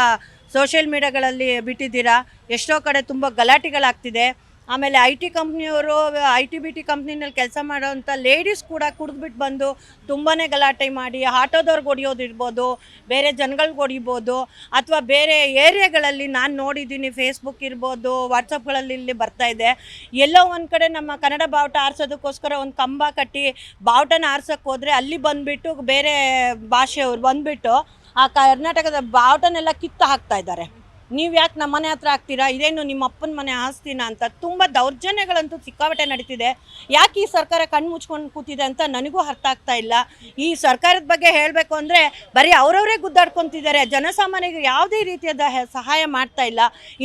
ಸೋಷಿಯಲ್ ಮೀಡಿಯಾಗಳಲ್ಲಿ ಬಿಟ್ಟಿದ್ದೀರಾ? ಎಷ್ಟೋ ಕಡೆ ತುಂಬ ಗಲಾಟೆಗಳಾಗ್ತಿದೆ. ಆಮೇಲೆ ಐ ಟಿ ಕಂಪ್ನಿಯವರು, ಐ ಟಿ ಬಿ ಟಿ ಕಂಪ್ನಿನಲ್ಲಿ ಕೆಲಸ ಮಾಡೋವಂಥ ಲೇಡೀಸ್ ಕೂಡ ಕುಡಿದ್ಬಿಟ್ಟು ಬಂದು ತುಂಬಾ ಗಲಾಟೆ ಮಾಡಿ, ಆಟೋದವ್ರಿಗೆ ಹೊಡಿಯೋದಿರ್ಬೋದು, ಬೇರೆ ಜನಗಳ್ಗೆ ಹೊಡಿಬೋದು, ಅಥವಾ ಬೇರೆ ಏರಿಯಾಗಳಲ್ಲಿ ನಾನು ನೋಡಿದ್ದೀನಿ ಫೇಸ್ಬುಕ್ ಇರ್ಬೋದು ವಾಟ್ಸಪ್ಗಳಲ್ಲಿ ಇಲ್ಲಿ ಬರ್ತಾ ಇದೆ. ಎಲ್ಲೋ ಒಂದು ಕಡೆ ನಮ್ಮ ಕನ್ನಡ ಬಾವುಟ ಆರಿಸೋದಕ್ಕೋಸ್ಕರ ಒಂದು ಕಂಬ ಕಟ್ಟಿ ಬಾವುಟನ ಆರ್ಸೋಕ್ಕೆ ಹೋದರೆ ಅಲ್ಲಿ ಬಂದುಬಿಟ್ಟು ಬೇರೆ ಭಾಷೆಯವ್ರು ಬಂದುಬಿಟ್ಟು ಆ ಕರ್ನಾಟಕದ ಬಾವುಟನೆಲ್ಲ ಕಿತ್ತು ಹಾಕ್ತಾ ಇದ್ದಾರೆ. ನೀವು ಯಾಕೆ ನಮ್ಮ ಮನೆ ಹತ್ರ ಆಗ್ತೀರಾ ಇದೇನು ನಿಮ್ಮ ಅಪ್ಪನ ಮನೆ ಆಸ್ತಿನ ಅಂತ ತುಂಬ ದೌರ್ಜನ್ಯಗಳಂತೂ ಸಿಕ್ಕಾಪಟ್ಟೆ ನಡೀತಿದೆ. ಯಾಕೆ ಈ ಸರ್ಕಾರ ಕಣ್ಣು ಮುಚ್ಕೊಂಡು ಕೂತಿದೆ ಅಂತ ನನಗೂ ಅರ್ಥ ಆಗ್ತಾ ಇಲ್ಲ. ಈ ಸರ್ಕಾರದ ಬಗ್ಗೆ ಹೇಳಬೇಕು ಅಂದರೆ ಬರೀ ಅವರವರೇ ಗುದ್ದಾಡ್ಕೊತಿದ್ದಾರೆ. ಜನಸಾಮಾನ್ಯರಿಗೆ ಯಾವುದೇ ರೀತಿಯಾದ ಸಹಾಯ ಮಾಡ್ತಾ ಇಲ್ಲ.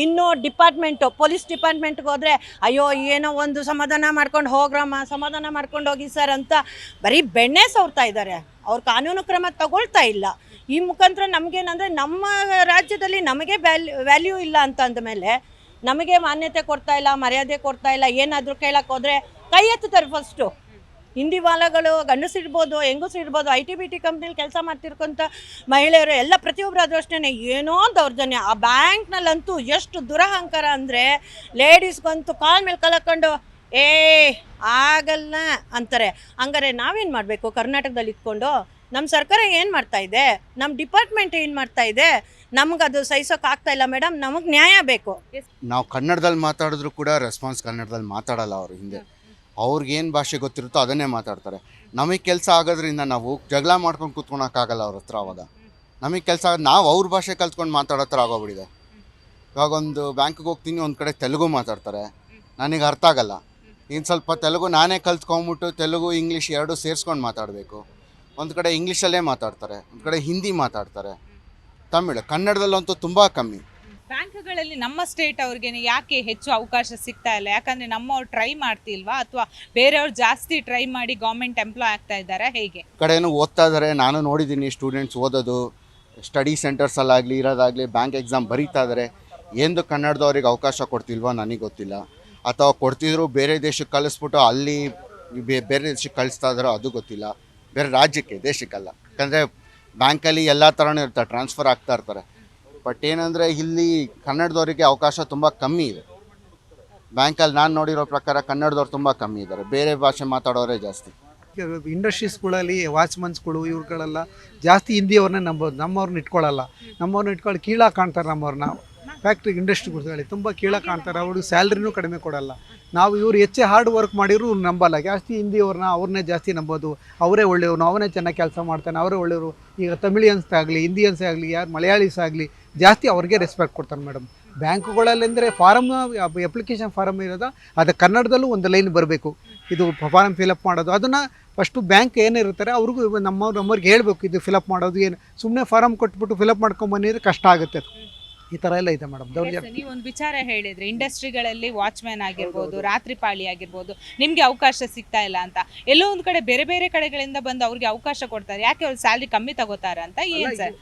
ಇನ್ನೂ ಡಿಪಾರ್ಟ್ಮೆಂಟು, ಪೊಲೀಸ್ ಡಿಪಾರ್ಟ್ಮೆಂಟ್ಗೆ ಹೋದರೆ, ಅಯ್ಯೋ, ಏನೋ ಒಂದು ಸಮಾಧಾನ ಮಾಡ್ಕೊಂಡು ಹೋಗ್ರಮ್ಮ, ಸಮಾಧಾನ ಮಾಡ್ಕೊಂಡು ಹೋಗಿ ಸರ್ ಅಂತ ಬರೀ ಬೆಣ್ಣೆ ಸವರ್ತಾ ಇದ್ದಾರೆ. ಅವ್ರು ಕಾನೂನು ಕ್ರಮ ತಗೊಳ್ತಾ ಇಲ್ಲ. ಈ ಮುಖಾಂತರ ನಮಗೇನಂದರೆ ನಮ್ಮ ರಾಜ್ಯದಲ್ಲಿ ನಮಗೆ ವ್ಯಾಲ್ಯೂ ವ್ಯಾಲ್ಯೂ ಇಲ್ಲ ಅಂತ ಅಂದಮೇಲೆ ನಮಗೆ ಮಾನ್ಯತೆ ಕೊಡ್ತಾ ಇಲ್ಲ, ಮರ್ಯಾದೆ ಕೊಡ್ತಾ ಇಲ್ಲ, ಏನಾದರೂ ಕೇಳಕ್ಕೆ ಹೋದರೆ ಕೈ ಎತ್ತುತ್ತಾರೆ ಫಸ್ಟು ಹಿಂದಿ ವಾಲಗಳು ಗಂಡಸಿರ್ಬೋದು, ಹೆಂಗಸಿರ್ಬೋದು ಐ ಟಿ ಬಿ ಟಿ ಕಂಪ್ನಿಲಿ ಕೆಲಸ ಮಾಡ್ತಿರ್ಕೊಂಥ ಮಹಿಳೆಯರು ಎಲ್ಲ ಪ್ರತಿಯೊಬ್ಬರು ಆದರೂ ಏನೋ ದೌರ್ಜನ್ಯ. ಆ ಬ್ಯಾಂಕ್ನಲ್ಲಂತೂ ಎಷ್ಟು ದುರಹಂಕಾರ ಅಂದರೆ ಲೇಡೀಸ್ಗಂತೂ ಕಾಲ್ ಮೇಲೆ ಕಲಕೊಂಡು ಏ ಆಗಲ್ಲ ಅಂತಾರೆ. ಹಂಗಾರೆ ನಾವೇನು ಮಾಡಬೇಕು? ಕರ್ನಾಟಕದಲ್ಲಿ ಇಟ್ಕೊಂಡು ನಮ್ಮ ಸರ್ಕಾರ ಏನು ಮಾಡ್ತಾ ಇದೆ? ನಮ್ಮ ಡಿಪಾರ್ಟ್ಮೆಂಟ್ ಏನು ಮಾಡ್ತಾ ಇದೆ? ನಮ್ಗೆ ಅದು ಸಹಿಸೋಕೆ ಆಗ್ತಾ ಇಲ್ಲ ಮೇಡಮ್ ನಮಗೆ ನ್ಯಾಯ ಬೇಕು. ನಾವು ಕನ್ನಡದಲ್ಲಿ ಮಾತಾಡಿದ್ರು ಕೂಡ ರೆಸ್ಪಾನ್ಸ್ ಕನ್ನಡದಲ್ಲಿ ಮಾತಾಡಲ್ಲ ಅವರು ಹಿಂದೆ. ಅವ್ರಿಗೆ ಏನು ಭಾಷೆ ಗೊತ್ತಿರುತ್ತೋ ಅದನ್ನೇ ಮಾತಾಡ್ತಾರೆ. ನಮಗೆ ಕೆಲಸ ಆಗೋದ್ರಿಂದ ನಾವು ಜಗಳ ಮಾಡ್ಕೊಂಡು ಕೂತ್ಕೊಳಕ್ಕಾಗಲ್ಲ ಅವ್ರ ಹತ್ರ ಅವಾಗ. ನಮಗೆ ಕೆಲಸ ನಾವು ಅವ್ರ ಭಾಷೆ ಕಲ್ತ್ಕೊಂಡು ಮಾತಾಡೋ ಥರ ಆಗೋಗ್ಬಿಡಿದೆ ಇವಾಗ ಒಂದು ಬ್ಯಾಂಕಿಗೆ ಹೋಗ್ತೀನಿ ಒಂದು ಕಡೆ ತೆಲುಗು ಮಾತಾಡ್ತಾರೆ. ನನಗೆ ಅರ್ಥ ಆಗಲ್ಲ. ಇನ್ನು ಸ್ವಲ್ಪ ತೆಲುಗು ನಾನೇ ಕಲ್ತ್ಕೊಂಬಿಟ್ಟು ತೆಲುಗು ಇಂಗ್ಲೀಷ್ ಎರಡೂ ಸೇರಿಸ್ಕೊಂಡು ಮಾತಾಡಬೇಕು. ಒಂದು ಕಡೆ ಇಂಗ್ಲೀಷಲ್ಲೇ ಮಾತಾಡ್ತಾರೆ ಒಂದು ಕಡೆ ಹಿಂದಿ ಮಾತಾಡ್ತಾರೆ. ತಮಿಳು ಕನ್ನಡದಲ್ಲಂತೂ ತುಂಬ ಕಮ್ಮಿ. ಬ್ಯಾಂಕ್ಗಳಲ್ಲಿ ನಮ್ಮ ಸ್ಟೇಟ್ ಅವ್ರಿಗೆ ಯಾಕೆ ಹೆಚ್ಚು ಅವಕಾಶ ಸಿಗ್ತಾ ಇಲ್ಲ? ಯಾಕಂದ್ರೆ ನಮ್ಮವ್ರು ಟ್ರೈ ಮಾಡ್ತಿಲ್ವಾ? ಅಥವಾ ಬೇರೆಯವ್ರು ಜಾಸ್ತಿ ಟ್ರೈ ಮಾಡಿ ಗೌರ್ಮೆಂಟ್ ಎಂಪ್ಲಾಯ್ ಆಗ್ತಾ ಇದ್ದಾರೆ ಹೇಗೆ? ಕಡೆನೂ ಓದ್ತಾ ಇದ್ದಾರೆ ನಾನು ನೋಡಿದ್ದೀನಿ ಸ್ಟೂಡೆಂಟ್ಸ್ ಓದೋದು ಸ್ಟಡಿ ಸೆಂಟರ್ಸಲ್ಲಾಗಲಿ ಇರೋದಾಗಲಿ ಬ್ಯಾಂಕ್ ಎಕ್ಸಾಮ್ ಬರೀತಾ ಇದ್ದಾರೆ ಎಂದು ಕನ್ನಡದವ್ರಿಗೆ ಅವಕಾಶ ಕೊಡ್ತಿಲ್ವೋ ನನಗೆ ಗೊತ್ತಿಲ್ಲ. ಅಥವಾ ಕೊಡ್ತಿದ್ರು ಬೇರೆ ದೇಶಕ್ಕೆ ಕಳಿಸ್ಬಿಟ್ಟು ಅಲ್ಲಿ ಬೇರೆ ದೇಶಕ್ಕೆ ಕಳಿಸ್ತಾ ಇದ್ದಾರೋ ಅದು ಗೊತ್ತಿಲ್ಲ. ಬೇರೆ ರಾಜ್ಯಕ್ಕೆ, ದೇಶಕ್ಕಲ್ಲ. ಯಾಕಂದರೆ ಬ್ಯಾಂಕಲ್ಲಿ ಎಲ್ಲ ಥರನೂ ಇರ್ತಾರೆ, ಟ್ರಾನ್ಸ್ಫರ್ ಆಗ್ತಾ ಇರ್ತಾರೆ. ಬಟ್ ಏನಂದರೆ ಇಲ್ಲಿ ಕನ್ನಡದವರಿಗೆ ಅವಕಾಶ ತುಂಬ ಕಮ್ಮಿ ಇದೆ. ಬ್ಯಾಂಕಲ್ಲಿ ನಾನು ನೋಡಿರೋ ಪ್ರಕಾರ ಕನ್ನಡದವ್ರು ತುಂಬ ಕಮ್ಮಿ ಇದ್ದಾರೆ. ಬೇರೆ ಭಾಷೆ ಮಾತಾಡೋರೇ ಜಾಸ್ತಿ. ಇಂಡಸ್ಟ್ರೀಸ್ಗಳಲ್ಲಿ ವಾಚ್ಮನ್ಸ್ಗಳು ಇವ್ರುಗಳೆಲ್ಲ ಜಾಸ್ತಿ ಹಿಂದಿಯವ್ರನ್ನೇ ನಂಬೋದು. ನಮ್ಮವ್ರನ್ನ ಇಟ್ಕೊಳ್ಳಲ್ಲ. ನಮ್ಮವ್ರನ್ನ ಇಟ್ಕೊಂಡು ಕೀಳಾಗಿ ಕಾಣ್ತಾರೆ ನಮ್ಮವ್ರನ್ನ. ಫ್ಯಾಕ್ಟ್ರಿ ಇಂಡಸ್ಟ್ರಿಗಳಲ್ಲಿ ತುಂಬ ಕೀಳಕ್ಕೆ ಕಾಣ್ತಾರೆ. ಅವ್ರಿಗೆ ಸ್ಯಾಲ್ರಿನೂ ಕಡಿಮೆ ಕೊಡಲ್ಲ. ನಾವು ಇವರು ಹೆಚ್ಚೆ ಹಾರ್ಡ್ ವರ್ಕ್ ಮಾಡಿದ್ರು ನಂಬಲ್ಲ. ಜಾಸ್ತಿ ಹಿಂದಿಯವ್ರನ್ನ ಅವ್ರನ್ನೇ ಜಾಸ್ತಿ ನಂಬೋದು. ಅವರೇ ಒಳ್ಳೆಯವ್ರು. ಅವನೇ ಚೆನ್ನಾಗಿ ಕೆಲಸ ಮಾಡ್ತಾನೆ. ಅವರೇ ಒಳ್ಳೆಯವರು. ಈಗ ತಮಿಳಿಯನ್ಸ್ ಆಗಲಿ, ಹಿಂದಿಯನ್ಸ್ ಆಗಲಿ, ಯಾರು ಮಲಯಾಳೀಸ್ ಆಗಲಿ, ಜಾಸ್ತಿ ಅವ್ರಿಗೆ ರೆಸ್ಪೆಕ್ಟ್ ಕೊಡ್ತಾರೆ ಮೇಡಮ್ ಬ್ಯಾಂಕುಗಳಲ್ಲೆಂದರೆ ಫಾರಮ್ ಅಪ್ಲಿಕೇಶನ್ ಫಾರಮ್ ಇರೋದು, ಅದು ಕನ್ನಡದಲ್ಲೂ ಒಂದು ಲೈನ್ ಬರಬೇಕು. ಇದು ಫಾರಮ್ ಫಿಲಪ್ ಮಾಡೋದು. ಅದನ್ನು ಫಸ್ಟು ಬ್ಯಾಂಕ್ ಏನಿರ್ತಾರೆ ಅವ್ರಿಗೂ ನಮ್ಮವ್ರು ನಮ್ಮ, ನಮ್ಮವ್ರಿಗೆ ಹೇಳಬೇಕು. ಇದು ಫಿಲಪ್ ಮಾಡೋದು, ಏನು ಸುಮ್ಮನೆ ಫಾರಮ್ ಕೊಟ್ಬಿಟ್ಟು ಫಿಲಪ್ ಮಾಡ್ಕೊಂಬನ್ನಿದ್ರೆ ಕಷ್ಟ ಆಗುತ್ತೆ. ಅದು ಈ ಥರ ಎಲ್ಲ ಇದೆ ಮೇಡಮ್ ದೌರ್ಜನ್ಯ ನೀವು ಒಂದು ವಿಚಾರ ಹೇಳಿದ್ರೆ. ಇಂಡಸ್ಟ್ರಿಗಳಲ್ಲಿ ವಾಚ್ಮ್ಯಾನ್ ಆಗಿರ್ಬೋದು ರಾತ್ರಿ ಪಾಳಿ ಆಗಿರ್ಬೋದು ನಿಮ್ಗೆ ಅವಕಾಶ ಸಿಗ್ತಾ ಇಲ್ಲ ಅಂತ. ಎಲ್ಲೋ ಒಂದು ಕಡೆ ಬೇರೆ ಬೇರೆ ಕಡೆಗಳಿಂದ ಬಂದು ಅವ್ರಿಗೆ ಅವಕಾಶ ಕೊಡ್ತಾರೆ. ಯಾಕೆ ಅವ್ರ ಸ್ಯಾಲ್ರಿ ಕಮ್ಮಿ ತಗೋತಾರ ಅಂತ? ಏನ್ ಸರ್